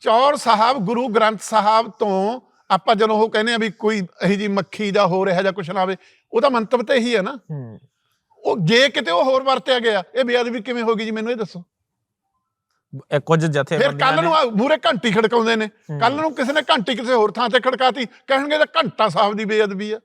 ਚੌਰ ਸਾਹਿਬ ਗੁਰੂ ਗ੍ਰੰਥ ਸਾਹਿਬ ਤੋਂ ਆਪਾਂ ਜਦੋਂ ਉਹ ਕਹਿੰਦੇ ਆ ਵੀ ਕੋਈ ਇਹੀ ਜੀ ਮੱਖੀ ਜਾਂ ਹੋ ਰਿਹਾ ਜਾਂ ਕੁਛ ਨਾ ਆਵੇ ਉਹਦਾ ਮੰਤਵ ਤਾਂ ਇਹੀ ਹੈ ਨਾ। ਹੂੰ। ਉਹ ਜੇ ਕਿਤੇ ਉਹ ਹੋਰ ਵਰਤਿਆ ਗਿਆ ਇਹ ਬੇਅਦਬੀ ਕਿਵੇਂ ਹੋ ਗਈ ਜੀ? ਮੈਨੂੰ ਇਹ ਦੱਸੋ। ਇਹ ਕੁਝ ਫਿਰ ਜਥੇਬੰਦੀਆਂ ਕੱਲ ਨੇ ਮੂਰੇ ਘੰਟੀ ਖੜਕਾਉਂਦੇ ਨੇ। ਕੱਲ ਨੂੰ ਕਿਸੇ ਨੇ ਘੰਟੀ ਕਿਸੇ ਹੋਰ ਥਾਂ ਤੇ ਖੜਕਾਤੀ। ਕਹਿਣਗੇ ਤਾਂ ਘੰਟਾ ਸਾਹਿਬ ਦੀ ਬੇਅਦਬੀ ਆ।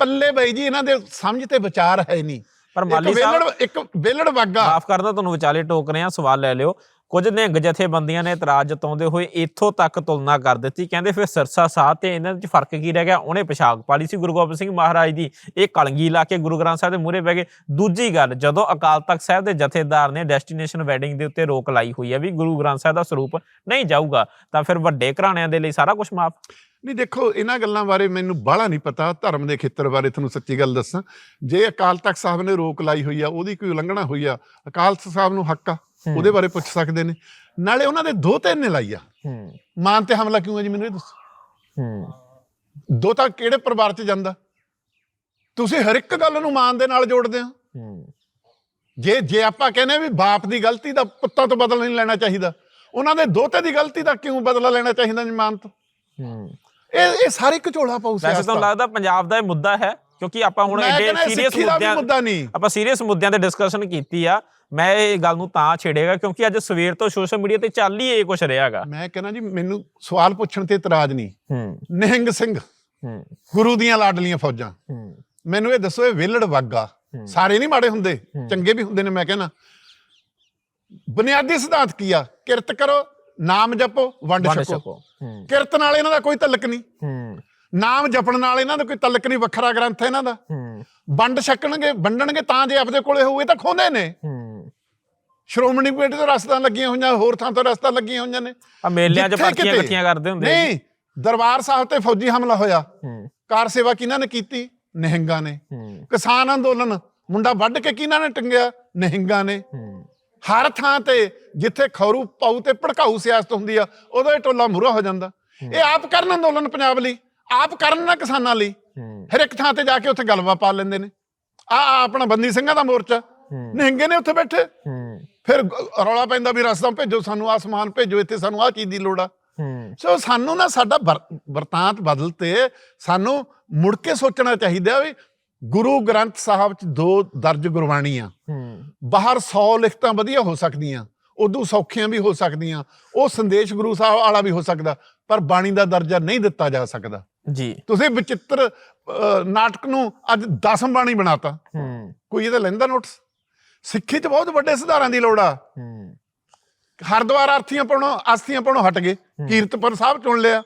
ਪੱਲੇ ਬਈ ਜੀ ਇਹਨਾਂ ਦੇ ਸਮਝ ਤੇ ਵਿਚਾਰ ਹੈ ਨਹੀਂ। ਪਰ ਇੱਕ ਮਾਲੀ ਸਾਹਿਬ ਵੇਲੜ ਇੱਕ ਵੇਲੜ ਵਾਗਾ। ਮਾਫ ਕਰਦਾ ਤੁਹਾਨੂੰ ਵਿਚਾਲੇ ਟੋਕ ਰਹੇ ਆ ਸਵਾਲ ਲੈ ਲਿਓ। ਕੁਝ ਨਿਹੰਗ ਜਥੇਬੰਦੀਆਂ ਨੇ ਇਤਰਾਜ਼ ਜਤਾਉਂਦੇ ਹੋਏ ਇੱਥੋਂ ਤੱਕ ਤੁਲਨਾ ਕਰ ਦਿੱਤੀ। ਕਹਿੰਦੇ ਫਿਰ ਸਰਸਾ ਸਾਹ ਤੇ ਇਹਨਾਂ ਵਿੱਚ ਫ਼ਰਕ ਕੀ ਰਹਿ ਗਿਆ? ਉਹਨੇ ਪੋਸ਼ਾਕ ਪਾਲੀ ਸੀ ਗੁਰੂ ਗੋਬਿੰਦ ਸਿੰਘ ਮਹਾਰਾਜ ਦੀ। ਇਹ ਕਲੰਗੀ ਲਾ ਕੇ ਗੁਰੂ ਗ੍ਰੰਥ ਸਾਹਿਬ ਦੇ ਮੂਹਰੇ ਬਹਿ ਗਏ। ਦੂਜੀ ਗੱਲ, ਜਦੋਂ ਅਕਾਲ ਤਖਤ ਸਾਹਿਬ ਦੇ ਜਥੇਦਾਰ ਨੇ ਡੈਸਟੀਨੇਸ਼ਨ ਵੈਡਿੰਗ ਦੇ ਉੱਤੇ ਰੋਕ ਲਾਈ ਹੋਈ ਹੈ ਵੀ ਗੁਰੂ ਗ੍ਰੰਥ ਸਾਹਿਬ ਦਾ ਸਰੂਪ ਨਹੀਂ ਜਾਊਗਾ, ਤਾਂ ਫਿਰ ਵੱਡੇ ਘਰਾਣਿਆਂ ਦੇ ਲਈ ਸਾਰਾ ਕੁਝ ਮਾਫ। ਨਹੀਂ, ਦੇਖੋ, ਇਹਨਾਂ ਗੱਲਾਂ ਬਾਰੇ ਮੈਨੂੰ ਬਾਹਲਾ ਨਹੀਂ ਪਤਾ। ਧਰਮ ਦੇ ਖੇਤਰ ਬਾਰੇ ਤੁਹਾਨੂੰ ਸੱਚੀ ਗੱਲ ਦੱਸਾਂ। ਜੇ ਅਕਾਲ ਤਖਤ ਸਾਹਿਬ ਨੇ ਰੋਕ ਲਾਈ ਹੋਈ ਆ, ਉਹਦੀ ਕੋਈ ਉਲੰਘਣਾ ਹੋਈ ਆ, ਅਕਾਲ ਤਖਤ ਸਾਹਿਬ ਨੂੰ ਹੱਕ ਆ। ਉਹਦੇ ਬਾਰੇ ਪੁੱਛ ਸਕਦੇ ਨੇ। ਨਾਲੇ ਉਹਨਾਂ ਦੇ ਦੋ ਤਿੰਨ ਨੇ ਲਾਈ ਆ ਹੂੰ। ਮਾਨ ਤੇ ਹਮਲਾ ਕਿਉਂ ਹੈ ਜੀ ਮੈਨੂੰ ਇਹ ਦੱਸੋ। ਹੂੰ। ਦੋ ਤਾਂ ਕਿਹੜੇ ਪਰਿਵਾਰ 'ਚ ਜਾਂਦਾ? ਤੁਸੀਂ ਹਰ ਇੱਕ ਗੱਲ ਨੂੰ ਮਾਨ ਦੇ ਨਾਲ ਜੋੜਦੇ ਹੋ। ਹੂੰ। ਜੇ ਜੇ ਆਪਾਂ ਕਹਿੰਦੇ ਵੀ ਬਾਪ ਦੀ ਗਲਤੀ ਦਾ ਪੁੱਤਾਂ ਤੋਂ ਬਦਲਾ ਨਹੀਂ ਲੈਣਾ ਚਾਹੀਦਾ ਉਹਨਾਂ ਦੇ ਦੋਤੇ ਦੀ ਗਲਤੀ ਦਾ ਕਿਉਂ ਬਦਲਾ ਲੈਣਾ ਚਾਹੀਦਾ ਜੀ ਮਾਨ ਤੋਂ? ਹੂੰ। ਇਹ ਇਹ ਸਾਰੇ ਘਚੋਲਾ ਪਾਉ ਵੈਸੇ ਸਿਆਸਤ ਤੁਹਾਨੂੰ ਲੱਗਦਾ ਪੰਜਾਬ ਦਾ ਇਹ ਮੁੱਦਾ ਹੈ ਕਿਉਂਕਿ ਆਪਾਂ ਹੁਣ ਐਡੇ ਸੀਰੀਅਸ ਮੁੱਦਿਆਂ ਆਪਾਂ ਸੀਰੀਅਸ ਮੁੱਦਿਆਂ ਤੇ ਡਿਸਕਸ਼ਨ ਕੀਤੀ ਆ। ਮੈਂ ਇਹ ਗੱਲ ਨੂੰ ਤਾਂ ਛੇੜੇਗਾ ਕਿਉਂਕਿ ਅੱਜ ਸਵੇਰ ਤੋਂ ਸੋਸ਼ਲ ਮੀਡੀਆ ਤੇ ਚੱਲ ਹੀ ਇਹ ਕੁਝ ਰਿਹਾਗਾ। ਮੈਂ ਕਹਿੰਦਾ ਜੀ ਮੈਨੂੰ ਸਵਾਲ ਪੁੱਛਣ ਤੇ ਇਤਰਾਜ਼ ਨਹੀਂ। ਹੂੰ। ਨਿਹੰਗ ਸਿੰਘ ਹੂੰ। ਗੁਰੂ ਦੀਆਂ ਲਾਡਲੀਆਂ ਫੌਜਾਂ। ਹੂੰ। ਮੈਨੂੰ ਇਹ ਦੱਸੋ ਇਹ ਵਿਲੜ ਵਾਗਾ ਸਾਰੇ ਨਹੀਂ ਮਾੜੇ ਹੁੰਦੇ ਚੰਗੇ ਵੀ ਹੁੰਦੇ ਨੇ ਮੈਂ ਕਹਿੰਦਾ। ਬੁਨਿਆਦੀ ਸਿਧਾਂਤ ਕੀ ਆ? ਕਿਰਤ ਕਰੋ ਨਾਮ ਜਪੋ ਵੰਡ ਛਕੋ। ਕਿਰਤ ਨਾਲ ਇਹਨਾਂ ਦਾ ਕੋਈ ਤਲਕ ਨਹੀਂ। ਹੂੰ। ਨਾਮ ਜਪਣ ਨਾਲ ਇਹਨਾਂ ਦਾ ਕੋਈ ਤਲਕ ਨਹੀਂ ਵੱਖਰਾ ਗ੍ਰੰਥ ਹੈ ਇਹਨਾਂ ਦਾ। ਹੂੰ। ਵੰਡ ਛਕਣਗੇ ਵੰਡਣਗੇ ਤਾਂ ਜੇ ਆਪਦੇ ਕੋਲੇ ਹੋਊ ਇਹ ਤਾਂ ਖੋਂਦੇ ਨੇ। ਹੂੰ। ਸ਼੍ਰੋਮਣੀ ਕਮੇਟੀ ਤੋਂ ਰਸਤਾ ਲੱਗੀਆਂ ਹੋਈਆਂ ਹੋਰ ਥਾਂ ਤੋਂ ਰਸਤਾ ਲੱਗੀਆਂ ਹੋਈਆਂ ਨੇ। ਆ ਮੇਲਿਆਂ 'ਚ ਜਿੱਥੇ ਪਰਚੀਆਂ ਕਿਤੇ- ਇਕੱਠੀਆਂ ਕਰਦੇ ਹੁੰਦੇ। ਨਹੀਂ ਦਰਬਾਰ ਸਾਹਿਬ ਤੇ ਫੌਜੀ ਹਮਲਾ ਹੋਇਆ। ਹੂੰ। ਕਾਰ ਸੇਵਾ ਕਿਹਨਾਂ ਨੇ ਕੀਤੀ? ਨਿਹੰਗਾਂ ਨੇ। ਹੂੰ। ਕਿਸਾਨ ਅੰਦੋਲਨ ਮੁੰਡਾ ਵੱਢ ਕੇ ਕਿਹਨਾਂ ਨੇ ਟੰਗਿਆ? ਨਿਹੰਗਾਂ ਨੇ। ਹੂੰ। ਹਰ ਥਾਂ ਤੇ ਜਿੱਥੇ ਖੌਰੂ ਪਾਉ ਤੇ ਭੜਕਾਊ ਸਿਆਸਤ ਹੁੰਦੀ ਆ ਉਦੋਂ ਇਹ ਟੋਲਾ ਮੂਰਾ ਹੋ ਜਾਂਦਾ। ਇਹ ਆਪ ਕਰਨ ਅੰਦੋਲਨ ਪੰਜਾਬ ਲਈ ਆਪ ਕਰਨ ਨਾ ਕਿਸਾਨਾਂ ਲਈ। ਹੂੰ। ਹਰ ਇੱਕ ਥਾਂ ਤੇ ਜਾ ਕੇ ਉੱਥੇ ਗਲਵਾ ਪਾ ਲੈਂਦੇ ਨੇ। ਆ ਆਪਣਾ ਬੰਦੀ ਸਿੰਘਾਂ ਦਾ ਮੋਰਚਾ। ਹੂੰ। ਨਿਹੰਗੇ ਨੇ ਉੱਥੇ ਬੈਠੇ। ਹੂੰ। ਫਿਰ ਰੌਲਾ ਪੈਂਦਾ ਵੀ ਰਸਤਾ ਭੇਜੋ ਸਾਨੂੰ ਆਸਮਾਨ ਭੇਜੋ ਇੱਥੇ ਸਾਨੂੰ ਆਹ ਚੀਜ਼ ਦੀ ਲੋੜ ਆ। ਹੂੰ। ਸੋ ਸਾਨੂੰ ਨਾ ਸਾਡਾ ਵਰ- ਵਰਤਾਂਤ ਬਦਲ ਤੇ ਸਾਨੂੰ ਮੁੜ ਕੇ ਸੋਚਣਾ ਚਾਹੀਦਾ ਵੀ ਗੁਰੂ ਗ੍ਰੰਥ ਸਾਹਿਬ ਚ ਦੋ ਦਰਜ ਗੁਰਬਾਣੀ ਆ ਹੂੰ। ਬਾਹਰ 100 ਲਿਖਤਾਂ ਵਧੀਆ ਹੋ ਸਕਦੀਆਂ ਉਦੋਂ ਸੌਖੀਆਂ ਵੀ ਹੋ ਸਕਦੀਆਂ ਉਹ ਸੰਦੇਸ਼ ਗੁਰੂ ਸਾਹਿਬ ਵਾਲਾ ਵੀ ਹੋ ਸਕਦਾ ਪਰ ਬਾਣੀ ਦਾ ਦਰਜਾ ਨਹੀਂ ਦਿੱਤਾ ਜਾ ਸਕਦਾ। ਜੀ। ਤੁਸੀਂ ਵਿਚਿੱਤਰ ਨਾਟਕ ਨੂੰ ਅੱਜ 10 ਬਾਣੀ ਬਣਾਤਾ। ਹੂੰ। ਕੋਈ ਇਹਦਾ ਲੈਂਦਾ ਨੋਟਿਸ ਸਿੱਖੀ 'ਚ ਬਹੁਤ ਵੱਡੇ ਸੁਧਾਰਾਂ ਦੀ ਲੋੜ ਆ। ਹੂੰ। ਹਰਦੁਆਰ ਆਰਥੀਆਂ ਪਾਉਣੋਂ ਆਸਤੀਆਂ ਪਾਉਣੋਂ ਹਟ ਗਏ। ਕੀਰਤਪੁਰ ਸਾਹਿਬ ਚੁਣ ਲਿਆ।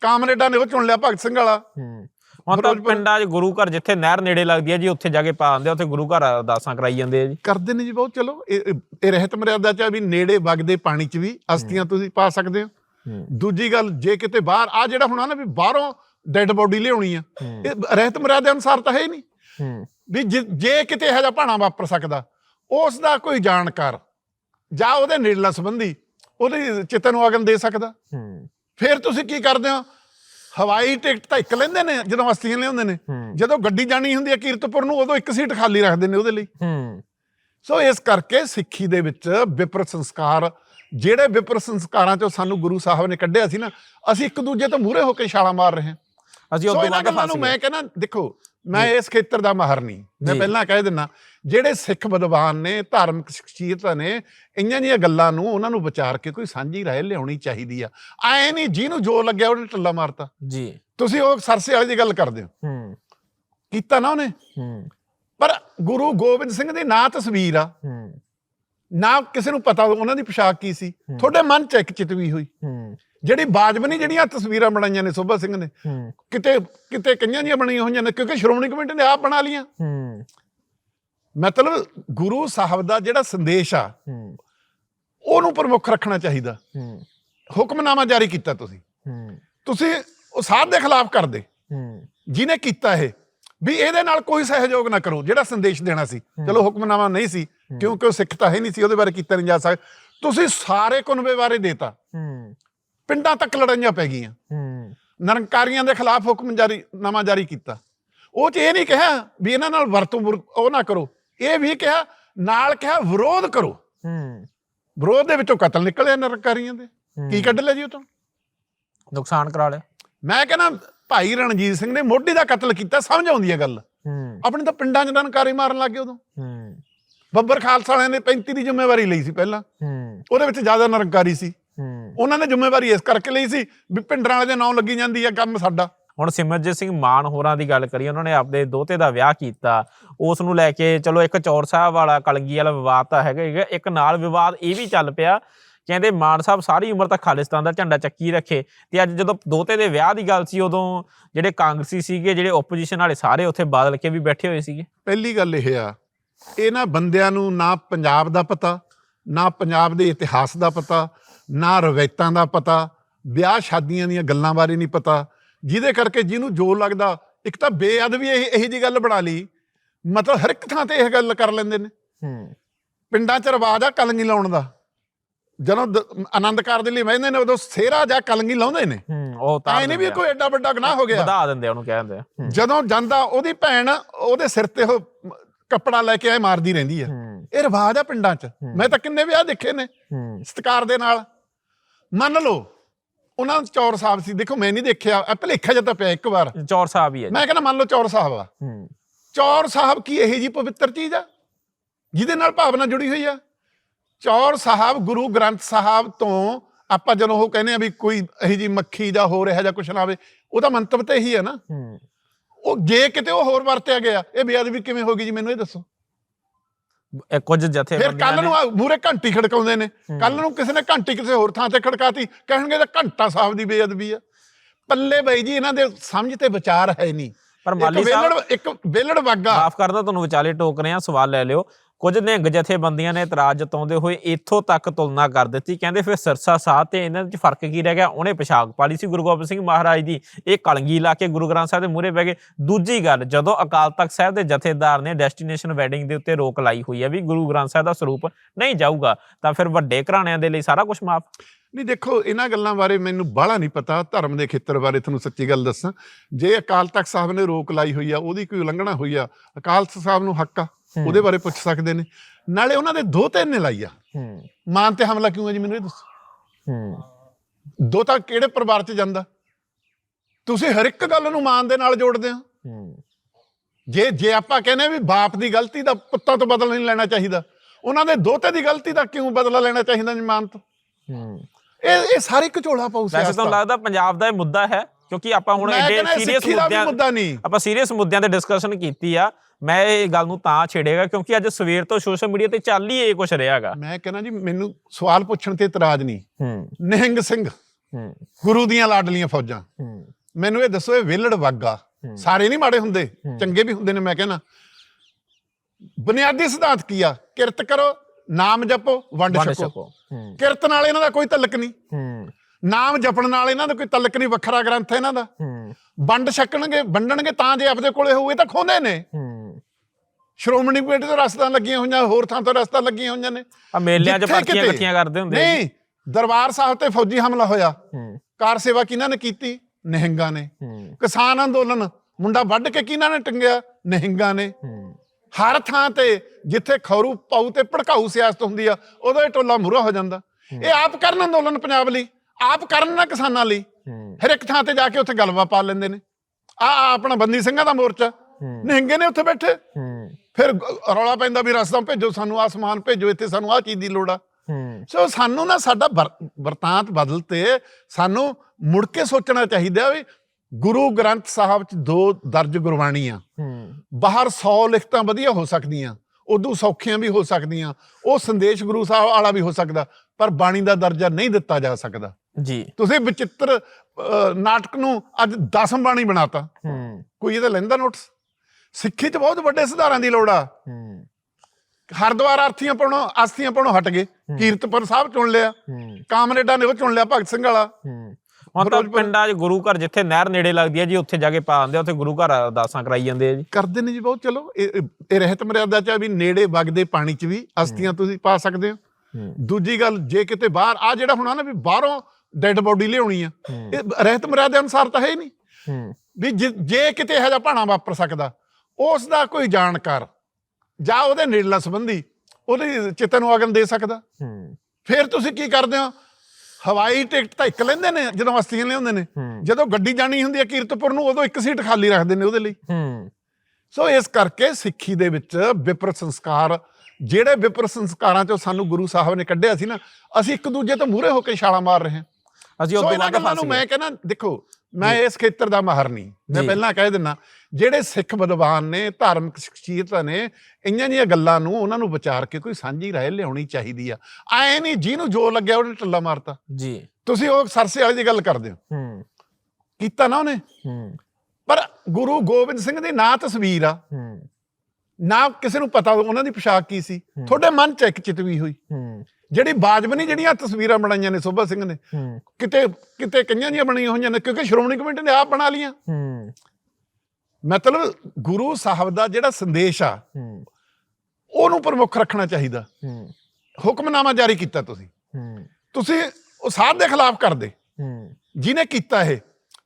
ਕਾਮਰੇਡਾਂ ਨੇ ਉਹ ਚੁਣ ਲਿਆ ਭਗਤ ਸਿੰਘ ਵਾਲਾ। ਹੂੰ। ਹੁਣ ਤਾਂ ਪਿੰਡਾਂ 'ਚ ਗੁਰੂ ਘਰ ਜਿੱਥੇ ਨਹਿਰ ਨੇੜੇ ਲੱਗਦੀ ਹੈ ਜੀ ਉੱਥੇ ਜਾ ਕੇ ਪਾ ਦਿੰਦੇ ਆ ਉੱਥੇ ਗੁਰੂ ਘਰ ਅਰਦਾਸਾਂ ਕਰਾਈ ਜਾਂਦੇ ਆ ਜੀ। ਕਰਦੇ ਨੇ ਜੀ ਬਹੁਤ ਚਲੋ ਇਹ ਰਹਿਤ ਮਰਿਆਦਾ ਚ ਆ ਵੀ ਨੇੜੇ ਵਗਦੇ ਪਾਣੀ ਚ ਵੀ ਅਸਤੀਆਂ ਤੁਸੀਂ ਪਾ ਸਕਦੇ ਹੋ। ਦੂਜੀ ਗੱਲ ਜੇ ਕਿਤੇ ਬਾਹਰ ਆ ਜਿਹੜਾ ਹੁਣ ਆ ਨਾ ਵੀ ਬਾਹਰੋਂ ਡੈੱਡ ਬੋਡੀ ਲਿਆਉਣੀ ਆ ਇਹ ਰਹਿਤ ਮਰਿਆਦਾ ਅਨੁਸਾਰ ਤਾਂ ਹੈ ਨਹੀਂ। ਵੀ ਜੇ- ਜੇ ਕਿਤੇ ਇਹੋ ਜਿਹਾ ਭਾਣਾ ਵਾਪਰ ਸਕਦਾ ਉਸ ਦਾ ਕੋਈ ਜਾਣਕਾਰ ਜਾਂ ਉਹਦੇ ਨੇੜਲਾ ਸੰਬੰਧੀ ਉਹਦੀ ਚਿੱਤ ਨੂੰ ਅਗਨ ਦੇ ਸਕਦਾ। ਹੂੰ। ਫਿਰ ਤੁਸੀਂ ਕੀ ਕਰਦੇ ਹੋ? ਹਵਾਈ ਟਿਕਟ ਤਾਂ ਇੱਕ ਲੈਂਦੇ ਨੇ ਜਦੋਂ ਅਸਤੀਆਂ ਲਿਆਉਂਦੇ ਨੇ। ਜਦੋਂ ਗੱਡੀ ਜਾਣੀ ਹੁੰਦੀ ਹੈ ਕੀਰਤਪੁਰ ਨੂੰ ਉਦੋਂ ਇੱਕ ਸੀਟ ਖਾਲੀ ਰੱਖਦੇ ਨੇ ਉਹਦੇ ਲਈ। ਹੂੰ। ਸੋ ਇਸ ਕਰਕੇ ਸਿੱਖੀ ਦੇ ਵਿੱਚ ਵਿਪਰ ਸੰਸਕਾਰ ਜਿਹੜੇ ਵਿਪਰ ਸੰਸਕਾਰਾਂ ਚੋਂ ਸਾਨੂੰ ਗੁਰੂ ਸਾਹਿਬ ਨੇ ਕੱਢਿਆ ਸੀ ਨਾ ਅਸੀਂ ਇੱਕ ਦੂਜੇ ਤੋਂ ਮੂਹਰੇ ਹੋ ਕੇ ਛਾਲਾਂ ਮਾਰ ਰਹੇ ਹਾਂ। ਅਸੀਂ ਇਹਨਾਂ ਵੱਧ ਗੱਲਾਂ ਨੂੰ ਮੈਂ ਕਹਿੰਦਾ ਦੇਖੋ ਮੈਂ ਇਸ ਖੇਤਰ ਦਾ ਮਾਹਰ ਨਹੀਂ। ਮੈਂ। ਪਹਿਲਾਂ ਕਹਿ ਦਿੰਨਾ ਜਿਹੜੇ ਸਿੱਖ ਵਿਦਵਾਨ ਨੇ ਧਾਰਮਿਕ ਸ਼ਖਸੀਅਤਾਂ ਨੇ ਇੰਨੀਆਂ ਜੀਆਂ ਗੱਲਾਂ ਨੂੰ ਉਹਨਾਂ ਨੂੰ ਵਿਚਾਰ ਕੇ ਕੋਈ ਸਾਂਝੀ ਰਾਏ ਲਿਆਉਣੀ ਚਾਹੀਦੀ ਆ। ਐ ਨਹੀਂ ਜਿਹਨੂੰ ਜੋ ਲੱਗਿਆ ਉਹਨੇ ਟੱਲਾ ਮਾਰਤਾ। ਜੀ। ਤੁਸੀਂ ਉਹ ਸਰਸੇ ਵਾਲੀ ਦੀ ਗੱਲ ਕਰਦੇ ਹੋ। ਹੂੰ। ਕੀਤਾ ਨਾ ਉਹਨੇ। ਹੂੰ। ਪਰ ਗੁਰੂ ਗੋਬਿੰਦ ਸਿੰਘ ਦੀ ਨਾ ਤਸਵੀਰ ਆ। ਹੂੰ। ਨਾ ਕਿਸੇ ਨੂੰ ਪਤਾ ਉਹਨਾਂ ਦੀ ਪੋਸ਼ਾਕ ਕੀ ਸੀ। ਤੁਹਾਡੇ ਮਨ ਚ ਇੱਕ ਚਿਤਵੀ ਹੋਈ। ਹੂੰ। ਜਿਹੜੀ ਬਾਜਬਨੀ ਜਿਹੜੀਆਂ ਤਸਵੀਰਾਂ ਬਣਾਈਆਂ ਨੇ ਸੋਭਾ ਸਿੰਘ ਨੇ ਕਿਤੇ ਕਿਤੇ ਕਈਆਂ ਦੀਆਂ ਬਣੀਆਂ ਹੋਈਆਂ ਨੇ ਕਿਉਂਕਿ ਸ਼੍ਰੋਮਣੀ ਕਮੇਟੀ ਨੇ ਆਪ ਬਣਾ ਲੀਆਂ ਮਤਲਬ ਗੁਰੂ ਸਾਹਿਬ ਦਾ ਜਿਹੜਾ ਸੰਦੇਸ਼ ਆ ਹੂੰ। ਉਹਨੂੰ ਪ੍ਰਮੁੱਖ ਰੱਖਣਾ ਚਾਹੀਦਾ। ਹੂੰ। ਹੁਕਮਨਾਮਾ ਜਾਰੀ ਕੀਤਾ ਤੁਸੀਂ। ਹੂੰ। ਤੁਸੀਂ ਉਹ ਸਾਧ ਦੇ ਖਿਲਾਫ ਕਰਦੇ। ਹੂੰ। ਜਿਹਨੇ ਕੀਤਾ ਇਹ ਵੀ ਇਹਦੇ ਨਾਲ ਕੋਈ ਸਹਿਯੋਗ ਨਾ ਕਰੋ ਜਿਹੜਾ ਸੰਦੇਸ਼ ਦੇਣਾ ਸੀ। ਚਲੋ ਹੁਕਮਨਾਮਾ ਨਹੀਂ ਸੀ ਕਿਉਂਕਿ ਉਹ ਸਿੱਖ ਤਾਂ ਹੈ ਨਹੀਂ ਸੀ ਉਹਦੇ ਬਾਰੇ ਕੀਤਾ ਨਹੀਂ ਜਾ ਸਕਦਾ। ਤੁਸੀਂ ਸਾਰੇ ਕੁਨਬੇ ਬਾਰੇ ਦੇਤਾ। ਹੂੰ। ਪਿੰਡਾਂ ਤੱਕ ਲੜਾਈਆਂ ਪੈ ਗਈਆਂ। ਹੂੰ। ਨਿਰੰਕਾਰੀਆਂ ਦੇ ਖਿਲਾਫ ਹੁਕਮ ਜਾਰੀ ਨਾਮਾ ਜਾਰੀ ਕੀਤਾ। ਉਹ ਚ ਇਹ ਨਹੀਂ ਕਿਹਾ ਵੀ ਇਹਨਾਂ ਨਾਲ ਵਰਤੋਂ ਵੁਰ- ਉਹ ਨਾ ਕਰੋ। ਇਹ ਵੀ ਕਿਹਾ ਨਾਲ ਕਿਹਾ ਵਿਰੋਧ ਕਰੋ। ਹੂੰ। ਵਿਰੋਧ ਦੇ ਵਿੱਚੋਂ ਕਤਲ ਨਿਕਲਿਆ ਨਿਰੰਕਾਰੀਆਂ ਦੇ। ਕੀ ਕੱਢ ਲਿਆ ਜੀ ਉਹ ਤੋਂ ਨੁਕਸਾਨ ਕਰਾ ਲਿਆ। ਮੈਂ ਕਹਿੰਦਾ ਭਾਈ ਰਣਜੀਤ ਸਿੰਘ ਨੇ ਮੋਢੀ ਦਾ ਕਤਲ ਕੀਤਾ ਸਮਝ ਆਉਂਦੀ ਹੈ ਗੱਲ। ਹੂੰ। ਆਪਣੇ ਤਾਂ ਪਿੰਡਾਂ 'ਚ ਨਨਕਾਰੇ ਮਾਰਨ ਲੱਗੇ ਉਦੋਂ। ਹੂੰ। ਬੱਬਰ ਖਾਲਸਾ ਵਾਲਿਆਂ ਨੇ 35 ਦੀ ਜ਼ਿੰਮੇਵਾਰੀ ਲਈ ਸੀ ਪਹਿਲਾਂ। ਹੂੰ। ਉਹਦੇ ਵਿੱਚ ਜ਼ਿਆਦਾ ਨਿਰੰਕਾਰੀ ਸੀ। ਹੂੰ। ਉਹਨਾਂ ਨੇ ਜ਼ਿੰਮੇਵਾਰੀ ਇਸ ਕਰਕੇ ਲਈ ਸੀ ਵੀ ਪਿੰਡਰਾਂ ਵਾਲੇ ਦੇ ਨਾਂ ਲੱਗੀ ਜਾਂਦੀ ਆ ਕੰਮ ਸਾਡਾ। ਹੁਣ ਸਿਮਰਜੀਤ ਸਿੰਘ ਮਾਨ ਹੋਰਾਂ ਦੀ ਗੱਲ ਕਰੀਏ, ਉਹਨਾਂ ਨੇ ਆਪਦੇ ਦੋਤੇ ਦਾ ਵਿਆਹ ਕੀਤਾ। ਉਸ ਨੂੰ ਲੈ ਕੇ ਚਲੋ ਇੱਕ ਚੌਰ ਸਾਹਿਬ ਵਾਲਾ ਕਲਗੀ ਵਾਲਾ ਵਿਵਾਦ ਤਾਂ ਹੈਗਾ ਇੱਕ ਨਾਲ ਵਿਵਾਦ ਇਹ ਵੀ ਚੱਲ ਪਿਆ ਕਹਿੰਦੇ ਮਾਨ ਸਾਹਿਬ ਸਾਰੀ ਉਮਰ ਤੱਕ ਖਾਲਿਸਤਾਨ ਦਾ ਝੰਡਾ ਚੱਕੀ ਰੱਖੇ ਤੇ ਅੱਜ ਜਦੋਂ ਦੋਤੇ ਦੇ ਵਿਆਹ ਦੀ ਗੱਲ ਸੀ, ਉਦੋਂ ਜਿਹੜੇ ਕਾਂਗਰਸੀ ਸੀਗੇ, ਜਿਹੜੇ ਓਪੋਜੀਸ਼ਨ ਵਾਲੇ ਸਾਰੇ ਉੱਥੇ ਬਾਦਲ ਕੇ ਵੀ ਬੈਠੇ ਹੋਏ ਸੀਗੇ। ਪਹਿਲੀ ਗੱਲ ਇਹ ਆ ਇਹਨਾਂ ਬੰਦਿਆਂ ਨੂੰ ਨਾ ਪੰਜਾਬ ਦਾ ਪਤਾ, ਨਾ ਪੰਜਾਬ ਦੇ ਇਤਿਹਾਸ ਦਾ ਪਤਾ, ਨਾ ਰਵਾਇਤਾਂ ਦਾ ਪਤਾ ਵਿਆਹ ਸ਼ਾਦੀਆਂ ਦੀਆਂ ਗੱਲਾਂ ਬਾਰੇ ਨਹੀਂ ਪਤਾ ਜਿਹਦੇ ਕਰਕੇ ਜਿਹਨੂੰ ਜੋ ਲੱਗਦਾ ਇੱਕ ਤਾਂ ਬੇਅਦਬੀ ਇਹ ਇਹੀ ਜੀ ਗੱਲ ਬਣਾ ਲਈ। ਮਤਲਬ ਹਰ ਇੱਕ ਥਾਂ ਤੇ ਇਹ ਗੱਲ ਕਰ ਲੈਂਦੇ ਨੇ। ਹੂੰ। ਪਿੰਡਾਂ 'ਚ ਰਿਵਾਜ ਆ ਕਲੰਗੀ ਲਾਉਣ ਦਾ। ਜਦੋਂ ਦ- ਆਨੰਦ ਕਾਰਜ ਲਈ ਬਹਿੰਦੇ ਨੇ ਉਦੋਂ ਸੇਰਾ ਜਾਂ ਕਲੰਗੀ ਲਾਉਂਦੇ ਨੇ। ਹੂੰ ਉਹ ਤਾਂ ਐ ਨਹੀਂ ਵੀ ਕੋਈ ਐਡਾ ਵੱਡਾ ਗੁਨਾਹ ਹੋ ਗਿਆ। ਵਧਾ ਦਿੰਦੇ ਉਹਨੂੰ ਕਹਿੰਦੇ ਜਦੋਂ ਜਾਂਦਾ ਉਹਦੀ ਭੈਣ ਉਹਦੇ ਸਿਰ ਤੇ ਉਹ ਕੱਪੜਾ ਲੈ ਕੇ ਆਏ ਮਾਰਦੀ ਰਹਿੰਦੀ ਆ। ਇਹ ਰਿਵਾਜ ਆ ਪਿੰਡਾਂ 'ਚ। ਮੈਂ ਤਾਂ ਕਿੰਨੇ ਵਿਆਹ ਦੇਖੇ ਨੇ। ਸਤਿਕਾਰ ਦੇ ਨਾਲ। ਮੰਨ ਲਓ ਉਹਨਾਂ ਦਾ ਚੌਰ ਸਾਹਿਬ ਸੀ। ਦੇਖੋ ਮੈਂ ਨਹੀਂ ਦੇਖਿਆ। ਇਹ ਭੁਲੇਖਾ ਜਿਹਾ ਤਾਂ ਪਿਆ ਇੱਕ ਵਾਰ। ਚੌਰ ਸਾਹਿਬ ਹੀ ਹੈ ਜੀ। ਮੈਂ ਕਹਿੰਦਾ ਮੰਨ ਲਓ ਚੌਰ ਸਾਹਿਬ ਆ। ਹੂੰ। ਚੌਰ ਸਾਹਿਬ ਕੀ ਇਹੀ ਜੀ ਪਵਿੱਤਰ ਚੀਜ਼ ਆ? ਜਿਹਦੇ ਨਾਲ ਭਾਵਨਾ ਜੁੜੀ ਹੋਈ ਆ? ਚੌਰ ਸਾਹਿਬ ਗੁਰੂ ਗ੍ਰੰਥ ਸਾਹਿਬ ਤੋਂ ਆਪਾਂ ਜਦੋਂ ਉਹ ਕਹਿੰਦੇ ਆ ਵੀ ਕੋਈ ਇਹੀ ਜੀ ਮੱਖੀ ਜਾਂ ਹੋਰ ਇਹੋ ਜਿਹਾ ਕੁਛ ਨਾ ਆਵੇ ਉਹਦਾ ਮੰਤਵ ਤਾਂ ਇਹੀ ਹੈ ਨਾ। ਹੂੰ। ਉਹ ਜੇ ਕਿਤੇ ਉਹ ਹੋਰ ਵਰਤਿਆ ਗਿਆ। ਇਹ ਬੇਅਦਬੀ ਕਿਵੇਂ ਹੋ ਗਈ ਜੀ? ਮੈਨੂੰ ਇਹ ਦੱਸੋ। ਇਹ ਕੁਝ ਜਥੇ ਫਿਰ ਕੱਲ ਨੂੰ ਮੂਰੇ ਘੰਟੀ ਖੜਕਾਉਂਦੇ ਨੇ। ਕੱਲ ਨੂੰ ਕਿਸੇ ਨੇ ਘੰਟੀ ਕਿਸੇ ਹੋਰ ਥਾਂ ਤੇ ਖੜਕਾਤੀ। ਕਹਿਣਗੇ ਤਾਂ ਘੰਟਾ ਸਾਹਿਬ ਦੀ ਬੇਅਦਬੀ ਆ। ਪੱਲੇ ਬਾਈ ਜੀ ਇਹਨਾਂ ਦੇ ਸਮਝ ਤੇ ਵਿਚਾਰ ਹੈ ਨਹੀਂ। ਪਰ ਮਾਲੀ ਸਾਹਿਬ ਇੱਕ ਵੇਲੜ ਵਾਗਾ। ਮਾਫ ਕਰਦਾ ਤੁਹਾਨੂੰ ਵਿਚਾਲੇ ਟੋਕ ਰਹੇ ਆ ਸਵਾਲ ਲੈ ਲਿਓ। ਕੁਝ ਨਿਹੰਗ ਜਥੇਬੰਦੀਆਂ ਨੇ ਇਤਰਾਜ਼ ਜਤਾਉਂਦੇ ਹੋਏ ਇੱਥੋਂ ਤੱਕ ਤੁਲਨਾ ਕਰ ਦਿੱਤੀ। ਕਹਿੰਦੇ ਫਿਰ ਸਰਸਾ ਸਾਧ ਤੇ ਇਹਨਾਂ ਵਿੱਚ ਫ਼ਰਕ ਕੀ ਰਹਿ ਗਿਆ? ਉਹਨੇ ਪਿਸ਼ਾਕ ਪਾਲੀ ਸੀ ਗੁਰੂ ਗੋਬਿੰਦ ਸਿੰਘ ਮਹਾਰਾਜ ਦੀ। ਇਹ ਕਲੰਗੀ ਲਾ ਕੇ ਗੁਰੂ ਗ੍ਰੰਥ ਸਾਹਿਬ ਦੇ ਮੂਹਰੇ ਬਹਿ ਗਏ। ਦੂਜੀ ਗੱਲ, ਜਦੋਂ ਅਕਾਲ ਤਖਤ ਸਾਹਿਬ ਦੇ ਜਥੇਦਾਰ ਨੇ ਡੈਸਟੀਨੇਸ਼ਨ ਵੈਡਿੰਗ ਦੇ ਉੱਤੇ ਰੋਕ ਲਾਈ ਹੋਈ ਹੈ ਵੀ ਗੁਰੂ ਗ੍ਰੰਥ ਸਾਹਿਬ ਦਾ ਸਰੂਪ ਨਹੀਂ ਜਾਊਗਾ, ਤਾਂ ਫਿਰ ਵੱਡੇ ਘਰਾਣਿਆਂ ਦੇ ਲਈ ਸਾਰਾ ਕੁਝ ਮਾਫ। ਨਹੀਂ, ਦੇਖੋ, ਇਹਨਾਂ ਗੱਲਾਂ ਬਾਰੇ ਮੈਨੂੰ ਬਾਹਲਾ ਨਹੀਂ ਪਤਾ। ਧਰਮ ਦੇ ਖੇਤਰ ਬਾਰੇ ਤੁਹਾਨੂੰ ਸੱਚੀ ਗੱਲ ਦੱਸਾਂ। ਜੇ ਅਕਾਲ ਤਖਤ ਸਾਹਿਬ ਨੇ ਰੋਕ ਲਾਈ ਹੋਈ ਆ, ਉਹਦੀ ਕੋਈ ਉਲੰਘਣਾ ਹੋਈ ਆ, ਅਕਾਲ ਤਖਤ ਸਾਹਿਬ ਨੂੰ ਹੱਕ ਆ। ਉਹਦੇ ਬਾਰੇ ਪੁੱਛ ਸਕਦੇ ਨੇ। ਨਾਲੇ ਉਹਨਾਂ ਦੇ ਦੋ ਤਿੰਨ ਨੇ ਲਾਈ ਆ। ਹੂੰ। ਮਾਨ ਤੇ ਹਮਲਾ ਕਿਉਂ ਹੈ ਜੀ ਮੈਨੂੰ ਇਹ ਦੱਸੋ। ਹੂੰ। ਦੋ ਤਾਂ ਕਿਹੜੇ ਪਰਿਵਾਰ 'ਚ ਜਾਂਦਾ? ਤੁਸੀਂ ਹਰ ਇੱਕ ਗੱਲ ਨੂੰ ਮਾਨ ਦੇ ਨਾਲ ਜੋੜਦੇ ਹੋ। ਹੂੰ। ਜੇ ਜੇ ਆਪਾਂ ਕਹਿੰਦੇ ਵੀ ਬਾਪ ਦੀ ਗਲਤੀ ਦਾ ਪੁੱਤਾਂ ਤੋਂ ਬਦਲਾ ਨਹੀਂ ਲੈਣਾ ਚਾਹੀਦਾ ਉਹਨਾਂ ਦੇ ਦੋਤੇ ਦੀ ਗਲਤੀ ਦਾ ਕਿਉਂ ਬਦਲਾ ਲੈਣਾ ਚਾਹੀਦਾ ਜੀ ਮਾਨ ਤੋਂ? ਹੂੰ। ਇਹ ਇਹ ਸਾਰੀ ਘਚੋਲਾ ਪਾਉ ਵੈਸੇ ਸਿਆਸਤ ਤੁਹਾਨੂੰ ਲੱਗਦਾ ਪੰਜਾਬ ਦਾ ਇਹ ਮੁੱਦਾ ਹੈ ਕਿਉਂਕਿ ਆਪਾਂ ਹੁਣ ਐਡੇ ਸੀਰੀਅਸ ਮੁੱਦਿਆਂ ਆਪਾਂ ਸੀਰੀਅਸ ਮੁੱਦਿਆਂ ਤੇ ਡਿਸਕਸ਼ਨ ਕੀਤੀ ਆ ਮੈਂ ਇਹ ਗੱਲ ਨੂੰ ਤਾਂ ਛੇੜੇਗਾ ਕਿਉਂਕਿ ਅੱਜ ਸਵੇਰ ਤੋਂ ਸੋਸ਼ਲ ਮੀਡੀਆ ਤੇ ਚੱਲ ਹੀ ਇਹ ਕੁਝ ਰਿਹਾਗਾ ਮੈਂ ਕਹਿੰਦਾ ਜੀ ਮੈਨੂੰ ਸਵਾਲ ਪੁੱਛਣ ਤੇ ਇਤਰਾਜ਼ ਨਹੀਂ। ਹੂੰ। ਨਿਹੰਗ ਸਿੰਘ ਹੂੰ। ਗੁਰੂ ਦੀਆਂ ਲਾਡਲੀਆਂ ਫੌਜਾਂ। ਹੂੰ। ਮੈਨੂੰ ਇਹ ਦੱਸੋ ਇਹ ਵਿਲੜ ਵਾਗਾ। ਸਾਰੇ ਨਹੀਂ ਮਾੜੇ ਹੁੰਦੇ ਚੰਗੇ ਵੀ ਹੁੰਦੇ ਨੇ ਮੈਂ ਕਹਿੰਦਾ। ਬੁਨਿਆਦੀ ਸਿਧਾਂਤ ਕੀ ਆ? ਕਿਰਤ ਕਰੋ ਨਾਮ ਜਪੋ ਵੰਡ ਛਕੋ। ਕਿਰਤ ਨਾਲ ਇਹਨਾਂ ਦਾ ਕੋਈ ਤਲਕ ਨਹੀਂ। ਹੂੰ। ਨਾਮ ਜਪਣ ਨਾਲ ਇਹਨਾਂ ਦਾ ਕੋਈ ਤਲਕ ਨਹੀਂ ਵੱਖਰਾ ਗ੍ਰੰਥ ਹੈ ਇਹਨਾਂ ਦਾ। ਹੂੰ। ਵੰਡ ਛਕਣਗੇ ਵੰਡਣਗੇ ਤਾਂ ਜੇ ਆਪਦੇ ਕੋਲੇ ਹੋਊ ਇਹ ਤਾਂ ਖੋਂਦੇ ਨੇ। ਹੂੰ। ਸ਼੍ਰੋਮਣੀ ਕਮੇਟੀ ਤੋਂ ਰਸਤਾਂ ਲੱਗੀਆਂ ਹੋਈਆਂ ਹੋਰ ਥਾਂ ਤੋਂ ਰਸਤਾਂ ਲੱਗੀਆਂ ਹੋਈਆਂ ਨੇ। ਆ ਮੇਲਿਆਂ 'ਚ ਪਰਚੀਆਂ ਇਕੱਠੀਆਂ ਕਰਦੇ ਹੁੰਦੇ। ਨਹੀਂ ਦਰਬਾਰ ਸਾਹਿਬ ਤੇ ਫੌਜੀ ਹਮਲਾ ਹੋਇਆ। ਹੂੰ। ਕਾਰ ਸੇਵਾ ਕਿਹਨਾਂ ਨੇ ਕੀਤੀ? ਨਿਹੰਗਾਂ ਨੇ। ਹੂੰ। ਕਿਸਾਨ ਅੰਦੋਲਨ ਮੁੰਡਾ ਵੱਢ ਕੇ ਕਿਹਨਾਂ ਨੇ ਟੰਗਿਆ? ਨਿਹੰਗਾਂ ਨੇ। ਹੂੰ। ਹਰ ਥਾਂ ਤੇ ਜਿੱਥੇ ਖੌਰੂ ਪਾਉ ਤੇ ਭੜਕਾਊ ਸਿਆਸਤ ਹੁੰਦੀ ਆ ਉਦੋਂ ਇਹ ਟੋਲਾ ਮੂਰਾ ਹੋ ਜਾਂਦਾ। ਇਹ ਆਪ ਕਰਨ ਅੰਦੋਲਨ ਪੰਜਾਬ ਲਈ? ਆਪ ਕਰਨ ਨਾ ਕਿਸਾਨਾਂ ਲਈ। ਹਰ ਇੱਕ ਥਾਂ ਤੇ ਜਾ ਕੇ ਉੱਥੇ ਗਲਵਾ ਪਾ ਲੈਂਦੇ ਨੇ। ਆ ਆਪਣਾ ਬੰਦੀ ਸਿੰਘਾਂ ਦਾ ਮੋਰਚਾ। ਨਿਹੰਗੇ ਨੇ ਉੱਥੇ ਬੈਠੇ। ਫਿਰ ਰੌਲਾ ਪੈਂਦਾ ਵੀ ਰਸਤਾ ਭੇਜੋ ਸਾਨੂੰ ਆਹ ਸਮਾਨ ਭੇਜੋ ਇੱਥੇ ਸਾਨੂੰ ਆਹ ਚੀਜ਼ ਦੀ ਲੋੜ ਆ। ਸੋ ਸਾਨੂੰ ਨਾ ਸਾਡਾ ਵਰ- ਵਰਤਾਂਤ ਬਦਲ ਤੇ ਸਾਨੂੰ ਮੁੜ ਕੇ ਸੋਚਣਾ ਚਾਹੀਦਾ ਵੀ ਗੁਰੂ ਗ੍ਰੰਥ ਸਾਹਿਬ ਚ ਦੋ ਦਰਜ ਗੁਰਬਾਣੀ ਆ ਹੂੰ। ਬਾਹਰ 100 ਲਿਖਤਾਂ ਵਧੀਆ ਹੋ ਸਕਦੀਆਂ ਉਦੋਂ ਸੌਖੀਆਂ ਵੀ ਹੋ ਸਕਦੀਆਂ ਉਹ ਸੰਦੇਸ਼ ਗੁਰੂ ਸਾਹਿਬ ਵਾਲਾ ਵੀ ਹੋ ਸਕਦਾ ਪਰ ਬਾਣੀ ਦਾ ਦਰਜਾ ਨਹੀਂ ਦਿੱਤਾ ਜਾ ਸਕਦਾ। ਜੀ। ਤੁਸੀਂ ਵਿਚਿੱਤਰ ਨਾਟਕ ਨੂੰ ਅੱਜ 10 ਬਾਣੀ ਬਣਾਤਾ। ਹੂੰ। ਕੋਈ ਇਹਦਾ ਲੈਂਦਾ ਨੋਟਿਸ? ਸਿੱਖੀ 'ਚ ਬਹੁਤ ਵੱਡੇ ਸੁਧਾਰਾਂ ਦੀ ਲੋੜ ਆ। ਹੂੰ। ਹਰਦੁਆਰ ਆਰਥੀਆਂ ਪਾਉਣੋਂ ਆਸਥੀਆਂ ਪਾਉਣੋਂ ਹਟ ਗਏ। ਕੀਰਤਪੁਰ ਸਾਹਿਬ ਚੁਣ ਲਿਆ। ਹੂੰ। ਕਾਮਰੇਡਾਂ ਨੇ ਉਹ ਚੁਣ ਲਿਆ ਭਗਤ ਸਿੰਘ ਵਾਲਾ। ਹੂੰ। ਹੁਣ ਤਾਂ ਪਿੰਡਾਂ 'ਚ ਗੁਰੂ ਘਰ ਜਿੱਥੇ ਨਹਿਰ ਨੇੜੇ ਲੱਗਦੀ ਹੈ ਜੀ ਉੱਥੇ ਜਾ ਕੇ ਪਾ ਦਿੰਦੇ ਆ, ਉੱਥੇ ਗੁਰੂ ਘਰ ਅਰਦਾਸਾਂ ਕਰਾਈ ਜਾਂਦੇ ਆ ਜੀ। ਕਰਦੇ ਨੇ ਜੀ ਬਹੁਤ ਚਲੋ ਇਹ ਰਹਿਤ ਮਰਿਆਦਾ ਚ ਵੀ ਨੇੜੇ ਵਗਦੇ ਪਾਣੀ ਚ ਵੀ ਅਸਥੀਆਂ ਤੁਸੀਂ ਪਾ ਸਕਦੇ ਹੋ। ਹੂੰ। ਦੂਜੀ ਗੱਲ ਜੇ ਕਿਤੇ ਬਾਹਰ ਆ ਜਿਹੜਾ ਹੁਣ ਆ ਨਾ ਵੀ ਬਾਹਰੋਂ ਡੈੱਡ ਬੋਡੀ ਲਿਆਉਣੀ ਆ। ਇਹ ਰਹਿਤ ਮਰਿਆਦਾ ਅਨੁਸਾਰ ਤਾਂ ਹੈ ਨਹੀਂ। ਵੀ ਜੇ- ਕਿਤੇ ਇਹੋ ਜਿਹਾ ਭਾਣਾ ਵਾਪਰ ਸਕਦਾ ਉਸ ਦਾ ਕੋਈ ਜਾਣਕਾਰ ਜਾਂ ਉਹਦੇ ਨੇੜਲਾ ਸੰਬੰਧੀ ਉਹਦੀ ਚਿੱਤ ਨੂੰ ਅਗਨ ਦੇ ਸਕਦਾ। ਫਿਰ ਤੁਸੀਂ ਕੀ ਕਰਦੇ ਹੋ? ਹਵਾਈ ਟਿਕਟ ਤਾਂ ਇੱਕ ਲੈਂਦੇ ਨੇ ਜਦੋਂ ਅਸਥੀਆਂ ਲਿਆਉਂਦੇ ਨੇ। ਜਦੋਂ ਗੱਡੀ ਜਾਣੀ ਹੁੰਦੀ ਹੈ ਕੀਰਤਪੁਰ ਨੂੰ ਉਦੋਂ ਇੱਕ ਸੀਟ ਖਾਲੀ ਰੱਖਦੇ ਨੇ ਉਹਦੇ ਲਈ। ਸੋ ਇਸ ਕਰਕੇ ਸਿੱਖੀ ਦੇ ਵਿੱਚ ਵਿਪਰ ਸੰਸਕਾਰ ਜਿਹੜੇ ਵਿਪਰ ਸੰਸਕਾਰਾਂ ਚੋਂ ਸਾਨੂੰ ਗੁਰੂ ਸਾਹਿਬ ਨੇ ਕੱਢਿਆ ਸੀ ਨਾ ਅਸੀਂ ਇੱਕ ਦੂਜੇ ਤੋਂ ਮੂਹਰੇ ਹੋ ਕੇ ਛਾਲਾਂ ਮਾਰ ਰਹੇ ਹਾਂ। ਅਸੀਂ ਇਹਨਾਂ ਵੱਧ ਗੱਲਾਂ ਫਸ ਗਏ। ਮੈਂ ਕਹਿੰਦਾ ਦੇਖੋ ਮੈਂ ਇਸ ਖੇਤਰ ਦਾ ਮਾਹਰ ਨਹੀਂ। ਮੈਂ। ਪਹਿਲਾਂ ਕਹਿ ਦਿੰਨਾ ਜਿਹੜੇ ਸਿੱਖ ਵਿਦਵਾਨ ਨੇ ਧਾਰਮਿਕ ਸ਼ਖਸੀਅਤਾਂ ਨੇ ਇੰਨੀਆਂ ਜੀਆਂ ਗੱਲਾਂ ਨੂੰ ਉਹਨਾਂ ਨੂੰ ਵਿਚਾਰ ਕੇ ਕੋਈ ਸਾਂਝੀ ਰਾਏ ਲਿਆਉਣੀ ਚਾਹੀਦੀ ਆ। ਐ ਨਹੀਂ ਜਿਹਨੂੰ ਜੋ ਲੱਗਿਆ ਉਹਨੇ ਟੱਲਾ ਮਾਰਤਾ। ਜੀ। ਤੁਸੀਂ ਉਹ ਸਰਸੇ ਵਾਲੀ ਦੀ ਗੱਲ ਕਰਦੇ ਹੋ। ਹੂੰ। ਕੀਤਾ ਨਾ ਉਹਨੇ? ਹੂੰ। ਪਰ ਗੁਰੂ ਗੋਬਿੰਦ ਸਿੰਘ ਦੀ ਨਾ ਤਸਵੀਰ ਆ। ਹੂੰ। ਨਾ ਕਿਸੇ ਨੂੰ ਪਤਾ ਉਹਨਾਂ ਦੀ ਪੋਸ਼ਾਕ ਕੀ ਸੀ। ਤੁਹਾਡੇ ਮਨ ਚ ਇੱਕ ਚਿਤਵੀ ਹੋਈ। ਜਿਹੜੀ ਬਾਜਬਨੀ ਜਿਹੜੀਆਂ ਤਸਵੀਰਾਂ ਬਣਾਈਆਂ ਨੇ ਸੋਭਾ ਸਿੰਘ ਨੇ ਕਿਤੇ ਕਿਤੇ ਕਈਆਂ ਦੀਆਂ ਬਣੀਆਂ ਹੋਈਆਂ ਨੇ ਕਿਉਂਕਿ ਸ਼੍ਰੋਮਣੀ ਕਮੇਟੀ ਨੇ ਆਪ ਬਣਾ ਲੀਆਂ ਮਤਲਬ ਗੁਰੂ ਸਾਹਿਬ ਦਾ ਜਿਹੜਾ ਸੰਦੇਸ਼ ਆ ਉਹਨੂੰ ਪ੍ਰਮੁੱਖ ਰੱਖਣਾ ਚਾਹੀਦਾ। ਹੁਕਮਨਾਮਾ ਜਾਰੀ ਕੀਤਾ ਤੁਸੀਂ। ਤੁਸੀਂ ਉਹ ਸਾਧ ਦੇ ਖਿਲਾਫ ਕਰਦੇ। ਜਿਹਨੇ ਕੀਤਾ ਇਹ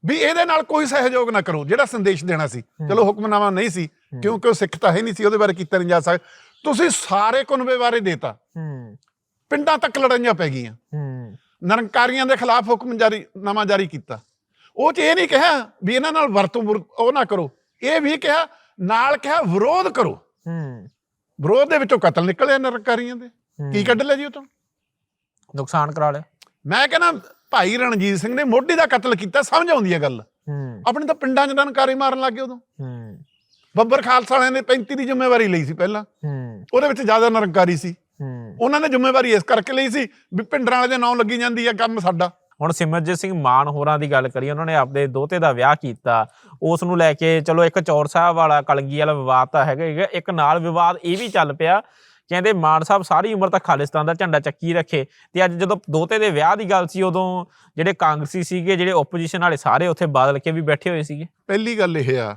ਵੀ ਇਹਦੇ ਨਾਲ ਕੋਈ ਸਹਿਯੋਗ ਨਾ ਕਰੋ ਜਿਹੜਾ ਸੰਦੇਸ਼ ਦੇਣਾ ਸੀ। ਚਲੋ ਹੁਕਮਨਾਮਾ ਨਹੀਂ ਸੀ ਕਿਉਂਕਿ ਉਹ ਸਿੱਖ ਤਾਂ ਹੈ ਨਹੀਂ ਸੀ ਉਹਦੇ ਬਾਰੇ ਕੀਤਾ ਨਹੀਂ ਜਾ ਸਕਦਾ। ਤੁਸੀਂ ਸਾਰੇ ਕੁਨਬੇ ਬਾਰੇ ਦੇਤਾ। ਪਿੰਡਾਂ ਤੱਕ ਲੜਾਈਆਂ ਪੈ ਗਈਆਂ। ਨਿਰੰਕਾਰੀਆਂ ਦੇ ਖਿਲਾਫ ਹੁਕਮ ਜਾਰੀ ਨਾਮਾ ਜਾਰੀ ਕੀਤਾ। ਉਹ ਚ ਇਹ ਨਹੀਂ ਕਿਹਾ ਵੀ ਇਹਨਾਂ ਨਾਲ ਵਰਤੋਂ ਵਰ- ਉਹ ਨਾ ਕਰੋ। ਇਹ ਵੀ ਕਿਹਾ ਨਾਲ ਕਿਹਾ ਵਿਰੋਧ ਕਰੋ। ਹੂੰ। ਵਿਰੋਧ ਦੇ ਵਿੱਚੋਂ ਕਤਲ ਨਿਕਲਿਆ ਨਿਰੰਕਾਰੀਆਂ ਦੇ। ਕੀ ਕੱਢ ਲਿਆ ਜੀ ਉਹ ਤੋਂ? ਨੁਕਸਾਨ ਕਰਾ ਲਿਆ। ਮੈਂ ਕਹਿੰਦਾ ਭਾਈ ਰਣਜੀਤ ਸਿੰਘ ਨੇ ਮੋਢੀ ਦਾ ਕਤਲ ਕੀਤਾ ਸਮਝ ਆਉਂਦੀ ਹੈ ਗੱਲ। ਆਪਣੇ ਤਾਂ ਪਿੰਡਾਂ 'ਚ ਨਿਰੰਕਾਰੀ ਮਾਰਨ ਲੱਗੇ ਉਦੋਂ। ਹੂੰ। ਬੱਬਰ ਖਾਲਸਾ ਵਾਲਿਆਂ ਨੇ 35 ਦੀ ਜ਼ਿੰਮੇਵਾਰੀ ਲਈ ਸੀ ਪਹਿਲਾਂ। ਹੂੰ। ਉਹਦੇ ਵਿੱਚ ਜ਼ਿਆਦਾ ਨਿਰੰਕਾਰੀ ਸੀ। ਹੂੰ। ਉਹਨਾਂ ਨੇ ਜ਼ਿੰਮੇਵਾਰੀ ਇਸ ਕਰਕੇ ਲਈ ਸੀ ਵੀ ਪਿੰਡਰਾਂ ਵਾਲੇ ਦੇ ਨਾਂ ਲੱਗੀ ਜਾਂਦੀ ਆ ਕੰਮ ਸਾਡਾ। ਹੁਣ ਸਿਮਰਜੀਤ ਸਿੰਘ ਮਾਨ ਹੋਰਾਂ ਦੀ ਗੱਲ ਕਰੀਏ ਉਹਨਾਂ ਨੇ ਆਪਦੇ ਦੋਤੇ ਦਾ ਵਿਆਹ ਕੀਤਾ। ਉਸ ਨੂੰ ਲੈ ਕੇ ਚਲੋ ਇੱਕ ਚੌਰ ਸਾਹਿਬ ਵਾਲਾ ਕਲਗੀ ਵਾਲਾ ਵਿਵਾਦ ਤਾਂ ਹੈਗਾ ਹੀ ਹੈ ਇੱਕ ਨਾਲ ਵਿਵਾਦ ਇਹ ਵੀ ਚੱਲ ਪਿਆ ਕਹਿੰਦੇ ਮਾਨ ਸਾਹਿਬ ਸਾਰੀ ਉਮਰ ਤੱਕ ਖਾਲਿਸਤਾਨ ਦਾ ਝੰਡਾ ਚੱਕੀ ਰੱਖੇ ਤੇ ਅੱਜ ਜਦੋਂ ਦੋਤੇ ਦੇ ਵਿਆਹ ਦੀ ਗੱਲ ਸੀ ਉਦੋਂ ਜਿਹੜੇ ਕਾਂਗਰਸੀ ਸੀਗੇ ਜਿਹੜੇ ਓਪੋਜੀਸ਼ਨ ਵਾਲੇ ਸਾਰੇ ਉੱਥੇ ਬਾਦਲ ਕੇ ਵੀ ਬੈਠੇ ਹੋਏ ਸੀਗੇ। ਪਹਿਲੀ ਗੱਲ ਇਹ ਆ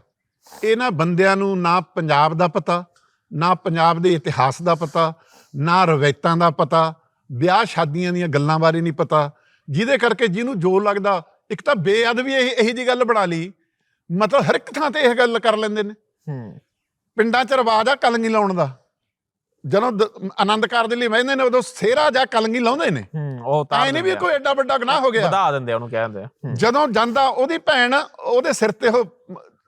ਇਹਨਾਂ ਬੰਦਿਆਂ ਨੂੰ ਨਾ ਪੰਜਾਬ ਦਾ ਪਤਾ ਨਾ ਪੰਜਾਬ ਦੇ ਇਤਿਹਾਸ ਦਾ ਪਤਾ ਨਾ ਰਵਾਇਤਾਂ ਦਾ ਪਤਾ ਵਿਆਹ ਸ਼ਾਦੀਆਂ ਦੀਆਂ ਗੱਲਾਂ ਬਾਰੇ ਨਹੀਂ ਪਤਾ ਜਿਹਦੇ ਕਰਕੇ ਜਿਹਨੂੰ ਜੋ ਲੱਗਦਾ ਇੱਕ ਤਾਂ ਬੇਅਦਬੀ ਇਹ ਇਹੀ ਜੀ ਗੱਲ ਬਣਾ ਲਈ ਮਤਲਬ ਹਰ ਇੱਕ ਥਾਂ ਤੇ ਇਹ ਗੱਲ ਕਰ ਲੈਂਦੇ ਨੇ। ਹੂੰ। ਪਿੰਡਾਂ 'ਚ ਰਿਵਾਜ ਆ ਕਲੰਗੀ ਲਾਉਣ ਦਾ। ਜਦੋਂ ਦ- ਆਨੰਦ ਕਾਰਜ ਲਈ ਬਹਿੰਦੇ ਨੇ ਉਦੋਂ ਸੇਰਾ ਜਾਂ ਕਲੰਗੀ ਲਾਉਂਦੇ ਨੇ। ਹੂੰ। ਉਹ ਤਾਂ ਐ ਨਹੀਂ ਵੀ ਕੋਈ ਐਡਾ ਵੱਡਾ ਗੁਨਾਹ ਹੋ ਗਿਆ। ਵਧਾ ਦਿੰਦੇ ਉਹਨੂੰ ਕਹਿ ਦਿੰਦੇ ਆ ਹੂੰ, ਜਦੋਂ ਜਾਂਦਾ ਉਹਦੀ ਭੈਣ ਉਹਦੇ ਸਿਰ ਤੇ ਉਹ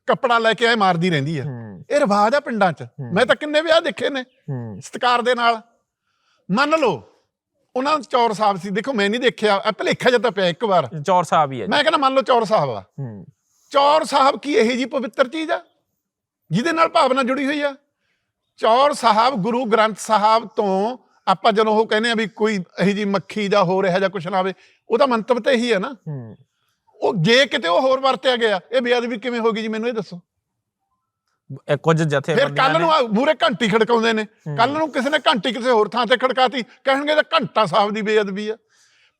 ਕੱਪੜਾ ਲੈ ਕੇ ਐ ਮਾਰਦੀ ਰਹਿੰਦੀ ਆ। ਇਹ ਰਿਵਾਜ ਆ ਪਿੰਡਾਂ 'ਚ। ਮੈਂ ਤਾਂ ਕਿੰਨੇ ਵਿਆਹ ਦੇਖੇ ਨੇ। ਸਤਿਕਾਰ ਦੇ ਨਾਲ। ਮੰਨ ਲਓ ਉਹਨਾਂ ਦਾ ਚੌਰ ਸਾਹਿਬ ਸੀ। ਦੇਖੋ ਮੈਂ ਨਹੀਂ ਦੇਖਿਆ। ਇਹ ਭਲੇਖਾ ਜਿਹਾ ਤਾਂ ਪਿਆ ਇੱਕ ਵਾਰ। ਚੌਰ ਸਾਹਿਬ ਹੀ ਹੈ। ਮੈਂ ਕਹਿੰਦਾ ਮੰਨ ਲਓ ਚੌਰ ਸਾਹਿਬ ਆ। ਚੌਰ ਸਾਹਿਬ ਕੀ ਇਹੀ ਜੀ ਪਵਿੱਤਰ ਚੀਜ਼ ਆ? ਜਿਹਦੇ ਨਾਲ ਭਾਵਨਾ ਜੁੜੀ ਹੋਈ ਆ? ਚੌਰ ਸਾਹਿਬ ਗੁਰੂ ਗ੍ਰੰਥ ਸਾਹਿਬ ਤੋਂ ਆਪਾਂ ਜਦੋਂ ਉਹ ਕਹਿੰਦੇ ਆ ਵੀ ਕੋਈ ਇਹੀ ਜੀ ਮੱਖੀ ਜਾਂ ਹੋ ਰਿਹਾ ਜਾਂ ਕੁਛ ਨਾ ਆਵੇ ਉਹਦਾ ਮੰਤਵ ਤਾਂ ਇਹੀ ਹੈ ਨਾ। ਉਹ ਜੇ ਕਿਤੇ ਉਹ ਹੋਰ ਵਰਤਿਆ ਗਿਆ। ਇਹ ਬੇਅਦਬੀ ਕਿਵੇਂ ਹੋ ਗਈ ਜੀ ਮੈਨੂੰ ਇਹ ਦੱਸੋ। ਇਹ ਕੁਝ ਜਥੇ ਫਿਰ ਕੱਲ ਨੂੰ ਮੂਰੇ ਘੰਟੀ ਖੜਕਾਉਂਦੇ ਨੇ। ਕੱਲ ਨੂੰ ਕਿਸੇ ਨੇ ਘੰਟੀ ਕਿਸੇ ਹੋਰ ਥਾਂ ਤੇ ਖੜਕਾਤੀ। ਕਹਿਣਗੇ ਤਾਂ ਘੰਟਾ ਸਾਹਿਬ ਦੀ ਬੇਅਦਬੀ ਆ।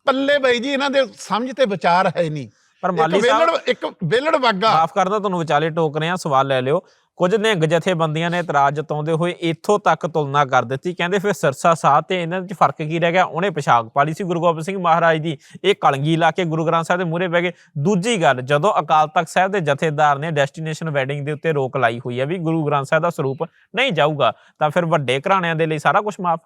ਪੱਲੇ ਬਈ ਜੀ ਇਹਨਾਂ ਦੇ ਸਮਝ ਤੇ ਵਿਚਾਰ ਹੈ ਨਹੀਂ। ਪਰ ਮਾਲੀ ਸਾਹਿਬ ਇੱਕ ਵੇਲੜ ਵਾਗਾ। ਮਾਫ ਕਰਦਾ ਤੁਹਾਨੂੰ ਵਿਚਾਲੇ ਟੋਕ ਰਹੇ ਆ ਸਵਾਲ ਲੈ ਲਿਓ। ਕੁਝ ਨਿਹੰਗ ਜਥੇਬੰਦੀਆਂ ਨੇ ਇਤਰਾਜ਼ ਜਤਾਉਂਦੇ ਹੋਏ ਇੱਥੋਂ ਤੱਕ ਤੁਲਨਾ ਕਰ ਦਿੱਤੀ। ਕਹਿੰਦੇ ਫਿਰ ਸਰਸਾ ਸਾਧ ਤੇ ਇਹਨਾਂ ਵਿੱਚ ਫ਼ਰਕ ਕੀ ਰਹਿ ਗਿਆ? ਉਹਨੇ ਪੋਸ਼ਾਕ ਪਾਲੀ ਸੀ ਗੁਰੂ ਗੋਬਿੰਦ ਸਿੰਘ ਮਹਾਰਾਜ ਦੀ। ਇਹ ਕਲੰਗੀ ਲਾ ਕੇ ਗੁਰੂ ਗ੍ਰੰਥ ਸਾਹਿਬ ਦੇ ਮੂਹਰੇ ਬਹਿ ਗਏ। ਦੂਜੀ ਗੱਲ, ਜਦੋਂ ਅਕਾਲ ਤਖਤ ਸਾਹਿਬ ਦੇ ਜਥੇਦਾਰ ਨੇ ਡੈਸਟੀਨੇਸ਼ਨ ਵੈਡਿੰਗ ਦੇ ਉੱਤੇ ਰੋਕ ਲਾਈ ਹੋਈ ਹੈ ਵੀ ਗੁਰੂ ਗ੍ਰੰਥ ਸਾਹਿਬ ਦਾ ਸਰੂਪ ਨਹੀਂ ਜਾਊਗਾ, ਤਾਂ ਫਿਰ ਵੱਡੇ ਘਰਾਣਿਆਂ ਦੇ ਲਈ ਸਾਰਾ ਕੁਝ ਮਾਫ।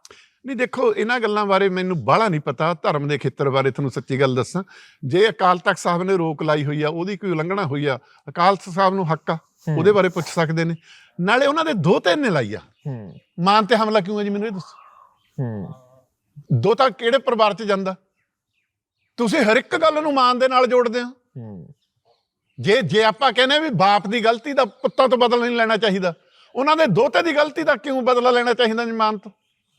ਨਹੀਂ, ਦੇਖੋ, ਇਹਨਾਂ ਗੱਲਾਂ ਬਾਰੇ ਮੈਨੂੰ ਬਾਹਲਾ ਨਹੀਂ ਪਤਾ। ਧਰਮ ਦੇ ਖੇਤਰ ਬਾਰੇ ਤੁਹਾਨੂੰ ਸੱਚੀ ਗੱਲ ਦੱਸਾਂ। ਜੇ ਅਕਾਲ ਤਖਤ ਸਾਹਿਬ ਨੇ ਰੋਕ ਲਾਈ ਹੋਈ ਆ, ਉਹਦੀ ਕੋਈ ਉਲੰਘਣਾ ਹੋਈ ਆ, ਅਕਾਲ ਤਖਤ ਸਾਹਿਬ ਨੂੰ ਹੱਕ ਆ। ਉਹਦੇ ਬਾਰੇ ਪੁੱਛ ਸਕਦੇ ਨੇ। ਨਾਲੇ ਉਹਨਾਂ ਦੇ ਦੋ ਤਿੰਨ ਨੇ ਲਾਈ ਆ ਹੂੰ। ਮਾਨ ਤੇ ਹਮਲਾ ਕਿਉਂ ਹੈ ਜੀ ਮੈਨੂੰ ਇਹ ਦੱਸੋ। ਹੂੰ। ਦੋ ਤਾਂ ਕਿਹੜੇ ਪਰਿਵਾਰ 'ਚ ਜਾਂਦਾ? ਤੁਸੀਂ ਹਰ ਇੱਕ ਗੱਲ ਨੂੰ ਮਾਨ ਦੇ ਨਾਲ ਜੋੜਦੇ ਹੋ। ਹੂੰ। ਜੇ ਜੇ ਆਪਾਂ ਕਹਿੰਦੇ ਵੀ ਬਾਪ ਦੀ ਗਲਤੀ ਦਾ ਪੁੱਤਾਂ ਤੋਂ ਬਦਲਾ ਨਹੀਂ ਲੈਣਾ ਚਾਹੀਦਾ ਉਹਨਾਂ ਦੇ ਦੋਤੇ ਦੀ ਗਲਤੀ ਦਾ ਕਿਉਂ ਬਦਲਾ ਲੈਣਾ ਚਾਹੀਦਾ ਜੀ ਮਾਨ ਤੋਂ?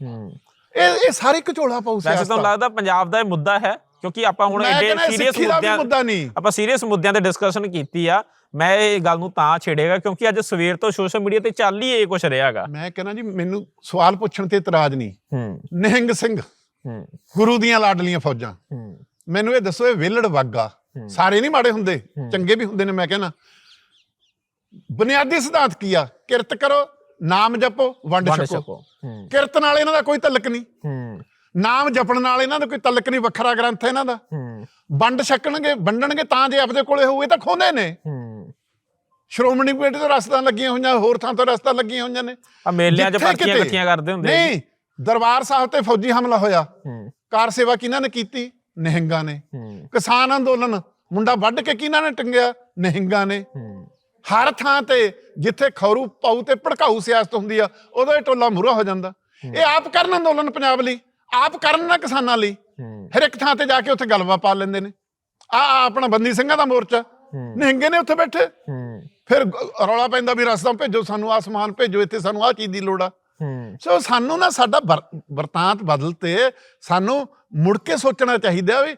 ਹੂੰ। ਇਹ ਇਹ ਸਾਰੀ ਘਚੋਲਾ ਪਾਉ ਵੈਸੇ ਸਿਆਸਤ ਤੁਹਾਨੂੰ ਲੱਗਦਾ ਪੰਜਾਬ ਦਾ ਇਹ ਮੁੱਦਾ ਹੈ? ਕਿਉਂਕਿ ਆਪਾਂ ਹੁਣ ਐਡੇ ਸੀਰੀਅਸ ਮੁੱਦਿਆਂ ਮੁੱਦਾ ਨਹੀਂ। ਆਪਾਂ ਸੀਰੀਅਸ ਮੁੱਦਿਆਂ ਤੇ ਡਿਸਕਸ਼ਨ ਕੀਤੀ ਆ। ਮੈਂ ਇਹ ਗੱਲ ਨੂੰ ਤਾਂ ਛੇੜੇਗਾ ਕਿਉਂਕਿ ਅੱਜ ਸਵੇਰ ਤੋਂ ਸੋਸ਼ਲ ਮੀਡੀਆ ਤੇ ਚੱਲ ਹੀ ਇਹ ਕੁਝ ਰਿਹਾਗਾ ਮੈਂ ਕਹਿੰਦਾ ਜੀ ਮੈਨੂੰ ਸਵਾਲ ਪੁੱਛਣ ਤੇ ਇਤਰਾਜ਼ ਨਹੀਂ। ਹੂੰ। ਨਿਹੰਗ ਸਿੰਘ ਹੂੰ। ਗੁਰੂ ਦੀਆਂ ਲਾਡਲੀਆਂ ਫੌਜਾਂ। ਹੂੰ। ਮੈਨੂੰ ਇਹ ਦੱਸੋ ਇਹ ਵਿਲੜ ਵਾਗਾ ਸਾਰੇ ਨਹੀਂ ਮਾੜੇ ਹੁੰਦੇ ਚੰਗੇ ਵੀ ਹੁੰਦੇ ਨੇ ਮੈਂ ਕਹਿੰਦਾ। ਬੁਨਿਆਦੀ ਸਿਧਾਂਤ ਕੀ ਆ? ਕਿਰਤ ਕਰੋ ਨਾਮ ਜਪੋ ਵੰਡ ਵੰਡ ਛਕੋ। ਛਕੋ ਹੂੰ। ਕਿਰਤ ਨਾਲ ਇਹਨਾਂ ਦਾ ਕੋਈ ਤਲਕ ਨਹੀਂ। ਹੂੰ। ਨਾਮ ਜਪਣ ਨਾਲ ਇਹਨਾਂ ਦਾ ਕੋਈ ਤਲਕ ਨਹੀਂ ਵੱਖਰਾ ਗ੍ਰੰਥ ਹੈ ਇਹਨਾਂ ਦਾ। ਹੂੰ। ਵੰਡ ਛਕਣਗੇ ਵੰਡਣਗੇ ਤਾਂ ਜੇ ਆਪਦੇ ਕੋਲੇ ਹੋਊ ਇਹ ਤਾਂ ਖੋਂਦੇ ਨੇ। ਹੂੰ। ਸ਼੍ਰੋਮਣੀ ਕਮੇਟੀ ਤੋਂ ਰਸਤਾਂ ਲੱਗੀਆਂ ਹੋਈਆਂ ਹੋਰ ਥਾਂ ਤੋਂ ਰਸਤਾਂ ਲੱਗੀਆਂ ਹੋਈਆਂ ਨੇ। ਆ ਮੇਲਿਆਂ 'ਚ ਜਿੱਥੇ ਪਰਚੀਆਂ ਕਿਤੇ- ਇਕੱਠੀਆਂ ਕਰਦੇ ਹੁੰਦੇ। ਨਹੀਂ ਦਰਬਾਰ ਸਾਹਿਬ ਤੇ ਫੌਜੀ ਹਮਲਾ ਹੋਇਆ। ਹੂੰ। ਕਾਰ ਸੇਵਾ ਕਿਹਨਾਂ ਨੇ ਕੀਤੀ? ਨਿਹੰਗਾਂ ਨੇ। ਹੂੰ। ਕਿਸਾਨ ਅੰਦੋਲਨ ਮੁੰਡਾ ਵੱਢ ਕੇ ਕਿਹਨਾਂ ਨੇ ਟੰਗਿਆ? ਨਿਹੰਗਾਂ ਨੇ। ਹੂੰ। ਹਰ ਥਾਂ ਤੇ ਜਿੱਥੇ ਖੌਰੂ ਪਾਉ ਤੇ ਭੜਕਾਊ ਸਿਆਸਤ ਹੁੰਦੀ ਆ ਉਦੋਂ ਇਹ ਟੋਲਾ ਮੂਹਰਾ ਹੋ ਜਾਂਦਾ। ਇਹ ਆਪ ਕਰਨ ਅੰਦੋਲਨ ਪੰਜਾਬ ਲਈ ਆਪ ਕਰਨ ਨਾ ਕਿਸਾਨਾਂ ਲਈ। ਹੂੰ। ਹਰ ਇੱਕ ਥਾਂ ਤੇ ਜਾ ਕੇ ਉੱਥੇ ਗਲਵਾ ਪਾ ਲੈਂਦੇ ਨੇ। ਆ ਆਪਣਾ ਬੰਦੀ ਸਿੰਘਾਂ ਦਾ ਮੋਰਚਾ। ਹੂੰ। ਨਿਹੰਗੇ ਨੇ ਉੱਥੇ ਬੈਠੇ। ਹੂੰ। ਫਿਰ ਰੌਲਾ ਪੈਂਦਾ ਵੀ ਰਸਤਾ ਭੇਜੋ ਸਾਨੂੰ ਆਹ ਸਮਾਨ ਭੇਜੋ ਇੱਥੇ ਸਾਨੂੰ ਆਹ ਚੀਜ਼ ਦੀ ਲੋੜ ਆ। ਹੂੰ। ਸੋ ਸਾਨੂੰ ਨਾ ਸਾਡਾ ਵਰ- ਵਰਤਾਂਤ ਬਦਲ ਤੇ ਸਾਨੂੰ ਮੁੜ ਕੇ ਸੋਚਣਾ ਚਾਹੀਦਾ ਵੀ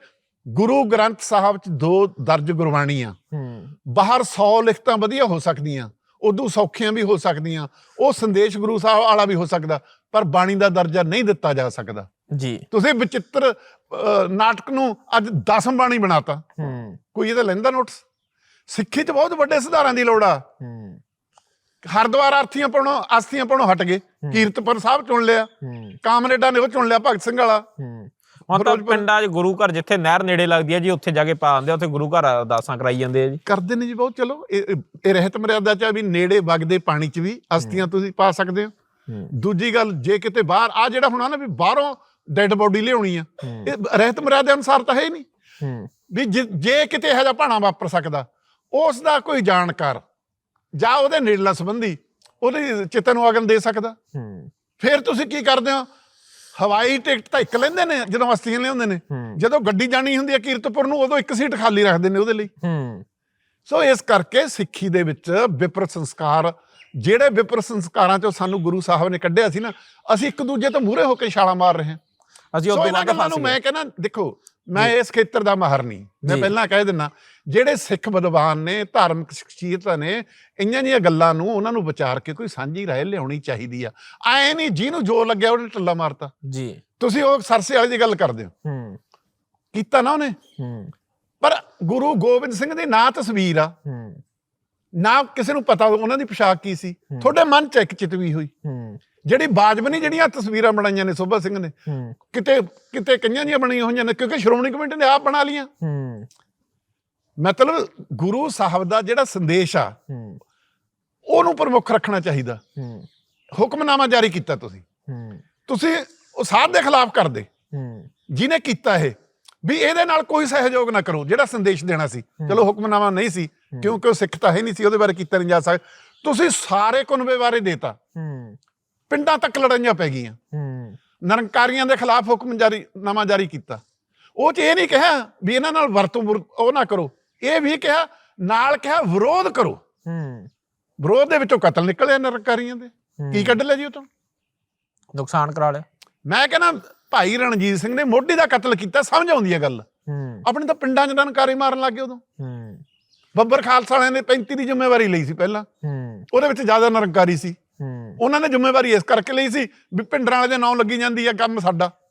ਗੁਰੂ ਗ੍ਰੰਥ ਸਾਹਿਬ ਚ ਦੋ ਦਰਜ ਗੁਰਬਾਣੀਆਂ। ਹੂੰ। ਬਾਹਰ 100 ਲਿਖਤਾਂ ਵਧੀਆ ਹੋ ਸਕਦੀਆਂ ਉਦੋਂ ਸੌਖੀਆਂ ਵੀ ਹੋ ਸਕਦੀਆਂ ਉਹ ਸੰਦੇਸ਼ ਗੁਰੂ ਸਾਹਿਬ ਵਾਲਾ ਵੀ ਹੋ ਸਕਦਾ ਪਰ ਬਾਣੀ ਦਾ ਦਰਜਾ ਨਹੀਂ ਦਿੱਤਾ ਜਾ ਸਕਦਾ। ਜੀ। ਤੁਸੀਂ ਵਿਚਿੱਤਰ ਨਾਟਕ ਨੂੰ ਅੱਜ 10 ਬਾਣੀ ਬਣਾਤਾ। ਹੂੰ। ਕੋਈ ਇਹਦਾ ਲੈਂਦਾ ਨੋਟਿਸ ਸਿੱਖੀ 'ਚ ਬਹੁਤ ਵੱਡੇ ਸੁਧਾਰਾਂ ਦੀ ਲੋੜ ਆ। ਹੂੰ। ਹਰਦੁਆਰ ਆਰਥੀਆਂ ਪਾਉਣੋਂ ਆਸਥੀਆਂ ਪਾਉਣੋਂ ਹਟ ਗਏ। ਕੀਰਤਪੁਰ ਸਾਹਿਬ ਚੁਣ ਲਿਆ। ਕਾਮਰੇਡਾਂ ਨੇ ਉਹ ਚੁਣ ਲਿਆ ਭਗਤ ਸਿੰਘ ਵਾਲਾ। ਹੂੰ। ਹੁਣ ਤਾਂ ਪਿੰਡਾਂ 'ਚ ਗੁਰੂ ਘਰ ਜਿੱਥੇ ਨਹਿਰ ਨੇੜੇ ਲੱਗਦੀ ਹੈ ਜੀ ਉੱਥੇ ਜਾ ਕੇ ਪਾ ਦਿੰਦੇ ਆ ਉੱਥੇ ਗੁਰੂ ਘਰ ਅਰਦਾਸਾਂ ਕਰਾਈ ਜਾਂਦੇ ਆ ਜੀ। ਕਰਦੇ ਨੇ ਜੀ ਬਹੁਤ ਚਲੋ ਇਹ ਰਹਿਤ ਮਰਿਆਦਾ ਚ ਵੀ ਨੇੜੇ ਵਗਦੇ ਪਾਣੀ ਚ ਵੀ ਅਸਥੀਆਂ ਤੁਸੀਂ ਪਾ ਸਕਦੇ ਹੋ। ਦੂਜੀ ਗੱਲ ਜੇ ਕਿਤੇ ਬਾਹਰ ਆ ਜਿਹੜਾ ਹੁਣ ਆ ਨਾ ਵੀ ਬਾਹਰੋਂ ਡੈੱਡ ਬੋਡੀ ਲਿਆਉਣੀ ਆ। ਇਹ ਰਹਿਤ ਮਰਿਆਦਾ ਅਨੁਸਾਰ ਤਾਂ ਹੈ ਹੀ ਨਹੀਂ। ਵੀ ਜੇ- ਜੇ ਕਿਤੇ ਇਹੋ ਜਿਹਾ ਭਾਣਾ ਵਾਪਰ ਸਕਦਾ ਉਸ ਦਾ ਕੋਈ ਜਾਣਕਾਰ ਜਾਂ ਉਹਦੇ ਨੇੜਲਾ ਸੰਬੰਧੀ ਉਹਦੀ ਚਿੱਤਨ ਨੂੰ ਅਗਨ ਦੇ ਸਕਦਾ। ਫਿਰ ਤੁਸੀਂ ਕੀ ਕਰਦੇ ਹੋ? ਹਵਾਈ ਟਿਕਟ ਤਾਂ ਇੱਕ ਲੈਂਦੇ ਨੇ ਜਦੋਂ ਅਸਥੀਆਂ ਲਿਆਉਂਦੇ ਨੇ। ਜਦੋਂ ਗੱਡੀ ਜਾਣੀ ਹੁੰਦੀ ਹੈ ਕੀਰਤਪੁਰ ਨੂੰ ਉਦੋਂ ਇੱਕ ਸੀਟ ਖਾਲੀ ਰੱਖਦੇ ਨੇ ਉਹਦੇ ਲਈ। ਸੋ ਇਸ ਕਰਕੇ ਸਿੱਖੀ ਦੇ ਵਿੱਚ ਵਿਪਰ ਸੰਸਕਾਰ ਜਿਹੜੇ ਵਿਪਰ ਸੰਸਕਾਰਾਂ ਚੋਂ ਸਾਨੂੰ ਗੁਰੂ ਸਾਹਿਬ ਨੇ ਕੱਢਿਆ ਸੀ ਨਾ ਅਸੀਂ ਇੱਕ ਦੂਜੇ ਤੋਂ ਮੂਹਰੇ ਹੋ ਕੇ ਛਾਲਾਂ ਮਾਰ ਰਹੇ ਹਾਂ। ਅਸੀਂ ਲੱਗ ਗੱਲਾਂ ਫਸ ਨੂੰ ਗਏ ਮੈਂ ਕਹਿੰਦਾ ਦੇਖੋ ਮੈਂ ਇਸ ਖੇਤਰ ਦਾ ਮਾਹਰ ਨਹੀਂ। ਮੈਂ। ਪਹਿਲਾਂ ਕਹਿ ਦਿੰਨਾ ਜਿਹੜੇ ਸਿੱਖ ਵਿਦਵਾਨ ਨੇ ਧਾਰਮਿਕ ਸ਼ਖਸੀਅਤਾਂ ਨੇ ਇੰਨੀਆਂ ਦੀਆਂ ਗੱਲਾਂ ਨੂੰ ਉਹਨਾਂ ਨੂੰ ਵਿਚਾਰ ਕੇ ਕੋਈ ਸਾਂਝੀ ਰਾਏ ਲਿਆਉਣੀ ਚਾਹੀਦੀ ਆ। ਐ ਨਹੀਂ ਜਿਹਨੂੰ ਜੋ ਲੱਗਿਆ ਉਹਨੇ ਟੱਲਾ ਮਾਰਤਾ। ਜੀ। ਤੁਸੀਂ ਉਹ ਸਰਸੇ ਵਾਲੀ ਦੀ ਗੱਲ ਕਰਦੇ ਹੋ। ਹੂੰ। ਕੀਤਾ ਨਾ ਉਹਨੇ। ਹੂੰ। ਪਰ ਗੁਰੂ ਗੋਬਿੰਦ ਸਿੰਘ ਦੀ ਨਾ ਤਸਵੀਰ ਆ। ਹੂੰ। ਨਾ ਕਿਸੇ ਨੂੰ ਪਤਾ ਉਹਨਾਂ ਦੀ ਪੋਸ਼ਾਕ ਕੀ ਸੀ। ਤੁਹਾਡੇ ਮਨ ਚ ਇੱਕ ਚਿਤਵੀ ਹੋਈ। ਹੂੰ। ਜਿਹੜੀ ਬਾਜਬਨੀ ਜਿਹੜੀਆਂ ਤਸਵੀਰਾਂ ਬਣਾਈਆਂ ਨੇ ਸੋਭਾ ਸਿੰਘ ਨੇ ਕਿਤੇ ਕਿਤੇ ਕਈਆਂ ਦੀਆਂ ਬਣੀਆਂ ਹੋਈਆਂ ਨੇ ਕਿਉਂਕਿ ਸ਼੍ਰੋਮਣੀ ਕਮੇਟੀ ਨੇ ਆਪ ਬਣਾ ਲੀਆਂ ਹੂੰ। ਮਤਲਬ ਗੁਰੂ ਸਾਹਿਬ ਦਾ ਜਿਹੜਾ ਸੰਦੇਸ਼ ਆ ਹੂੰ। ਉਹਨੂੰ ਪ੍ਰਮੁੱਖ ਰੱਖਣਾ ਚਾਹੀਦਾ। ਹੂੰ। ਹੁਕਮਨਾਮਾ ਜਾਰੀ ਕੀਤਾ ਤੁਸੀਂ। ਹੂੰ। ਤੁਸੀਂ ਉਹ ਸਾਧ ਦੇ ਖਿਲਾਫ ਕਰਦੇ। ਹੂੰ। ਜਿਹਨੇ ਕੀਤਾ ਇਹ ਵੀ ਇਹਦੇ ਨਾਲ ਕੋਈ ਸਹਿਯੋਗ ਨਾ ਕਰੋ ਜਿਹੜਾ ਸੰਦੇਸ਼ ਦੇਣਾ ਸੀ। ਚਲੋ ਹੁਕਮਨਾਮਾ ਨਹੀਂ ਸੀ ਕਿਉਂਕਿ ਉਹ ਸਿੱਖ ਤਾਂ ਹੈ ਨਹੀਂ ਸੀ ਉਹਦੇ ਬਾਰੇ ਕੀਤਾ ਨਹੀਂ ਜਾ ਸਕਦਾ। ਤੁਸੀਂ ਸਾਰੇ ਕੁਨਬੇ ਬਾਰੇ ਦੇਤਾ। ਹੂੰ। ਪਿੰਡਾਂ ਤੱਕ ਲੜਾਈਆਂ ਪੈ ਗਈਆਂ। ਹੂੰ। ਨਿਰੰਕਾਰੀਆਂ ਦੇ ਖਿਲਾਫ ਹੁਕਮ ਜਾਰੀ ਨਾਮਾ ਜਾਰੀ ਕੀਤਾ। ਉਹ ਚ ਇਹ ਨਹੀਂ ਕਿਹਾ ਵੀ ਇਹਨਾਂ ਨਾਲ ਵਰਤੋਂ ਵੁਰ- ਉਹ ਨਾ ਕਰੋ। ਇਹ ਵੀ ਕਿਹਾ ਨਾਲ ਕਿਹਾ ਵਿਰੋਧ ਕਰੋ। ਹੂੰ। ਵਿਰੋਧ ਦੇ ਵਿੱਚੋਂ ਕਤਲ ਨਿਕਲਿਆ ਨਿਰੰਕਾਰੀਆਂ ਦੇ। ਕੀ ਕੱਢ ਲਿਆ ਜੀ ਉਹ ਤੋਂ ਨੁਕਸਾਨ ਕਰਾ ਲਿਆ। ਮੈਂ ਕਹਿੰਦਾ ਭਾਈ ਰਣਜੀਤ ਸਿੰਘ ਨੇ ਮੋਢੀ ਦਾ ਕਤਲ ਕੀਤਾ ਸਮਝ ਆਉਂਦੀ ਹੈ ਗੱਲ। ਹੂੰ। ਆਪਣੇ ਤਾਂ ਪਿੰਡਾਂ 'ਚ ਨਿਰੰਕਾਰੀ ਮਾਰਨ ਲੱਗੇ ਉਦੋਂ। ਹੂੰ। ਬੱਬਰ ਖਾਲਸਾ ਵਾਲਿਆਂ ਨੇ 35 ਦੀ ਜ਼ਿੰਮੇਵਾਰੀ ਲਈ ਸੀ ਪਹਿਲਾਂ। ਹੂੰ। ਉਹਦੇ ਵਿੱਚ ਜ਼ਿਆਦਾ ਨਿਰੰਕਾਰੀ ਸੀ। ਹੂੰ। ਉਹਨਾਂ ਨੇ ਜ਼ਿੰਮੇਵਾਰੀ ਇਸ ਕਰਕੇ ਲਈ ਸੀ ਵੀ ਪਿੰਡਰਾਂ ਵਾਲੇ ਦੇ ਨਾਂ ਲੱਗੀ ਜਾਂਦੀ ਆ ਕੰਮ ਸਾਡਾ।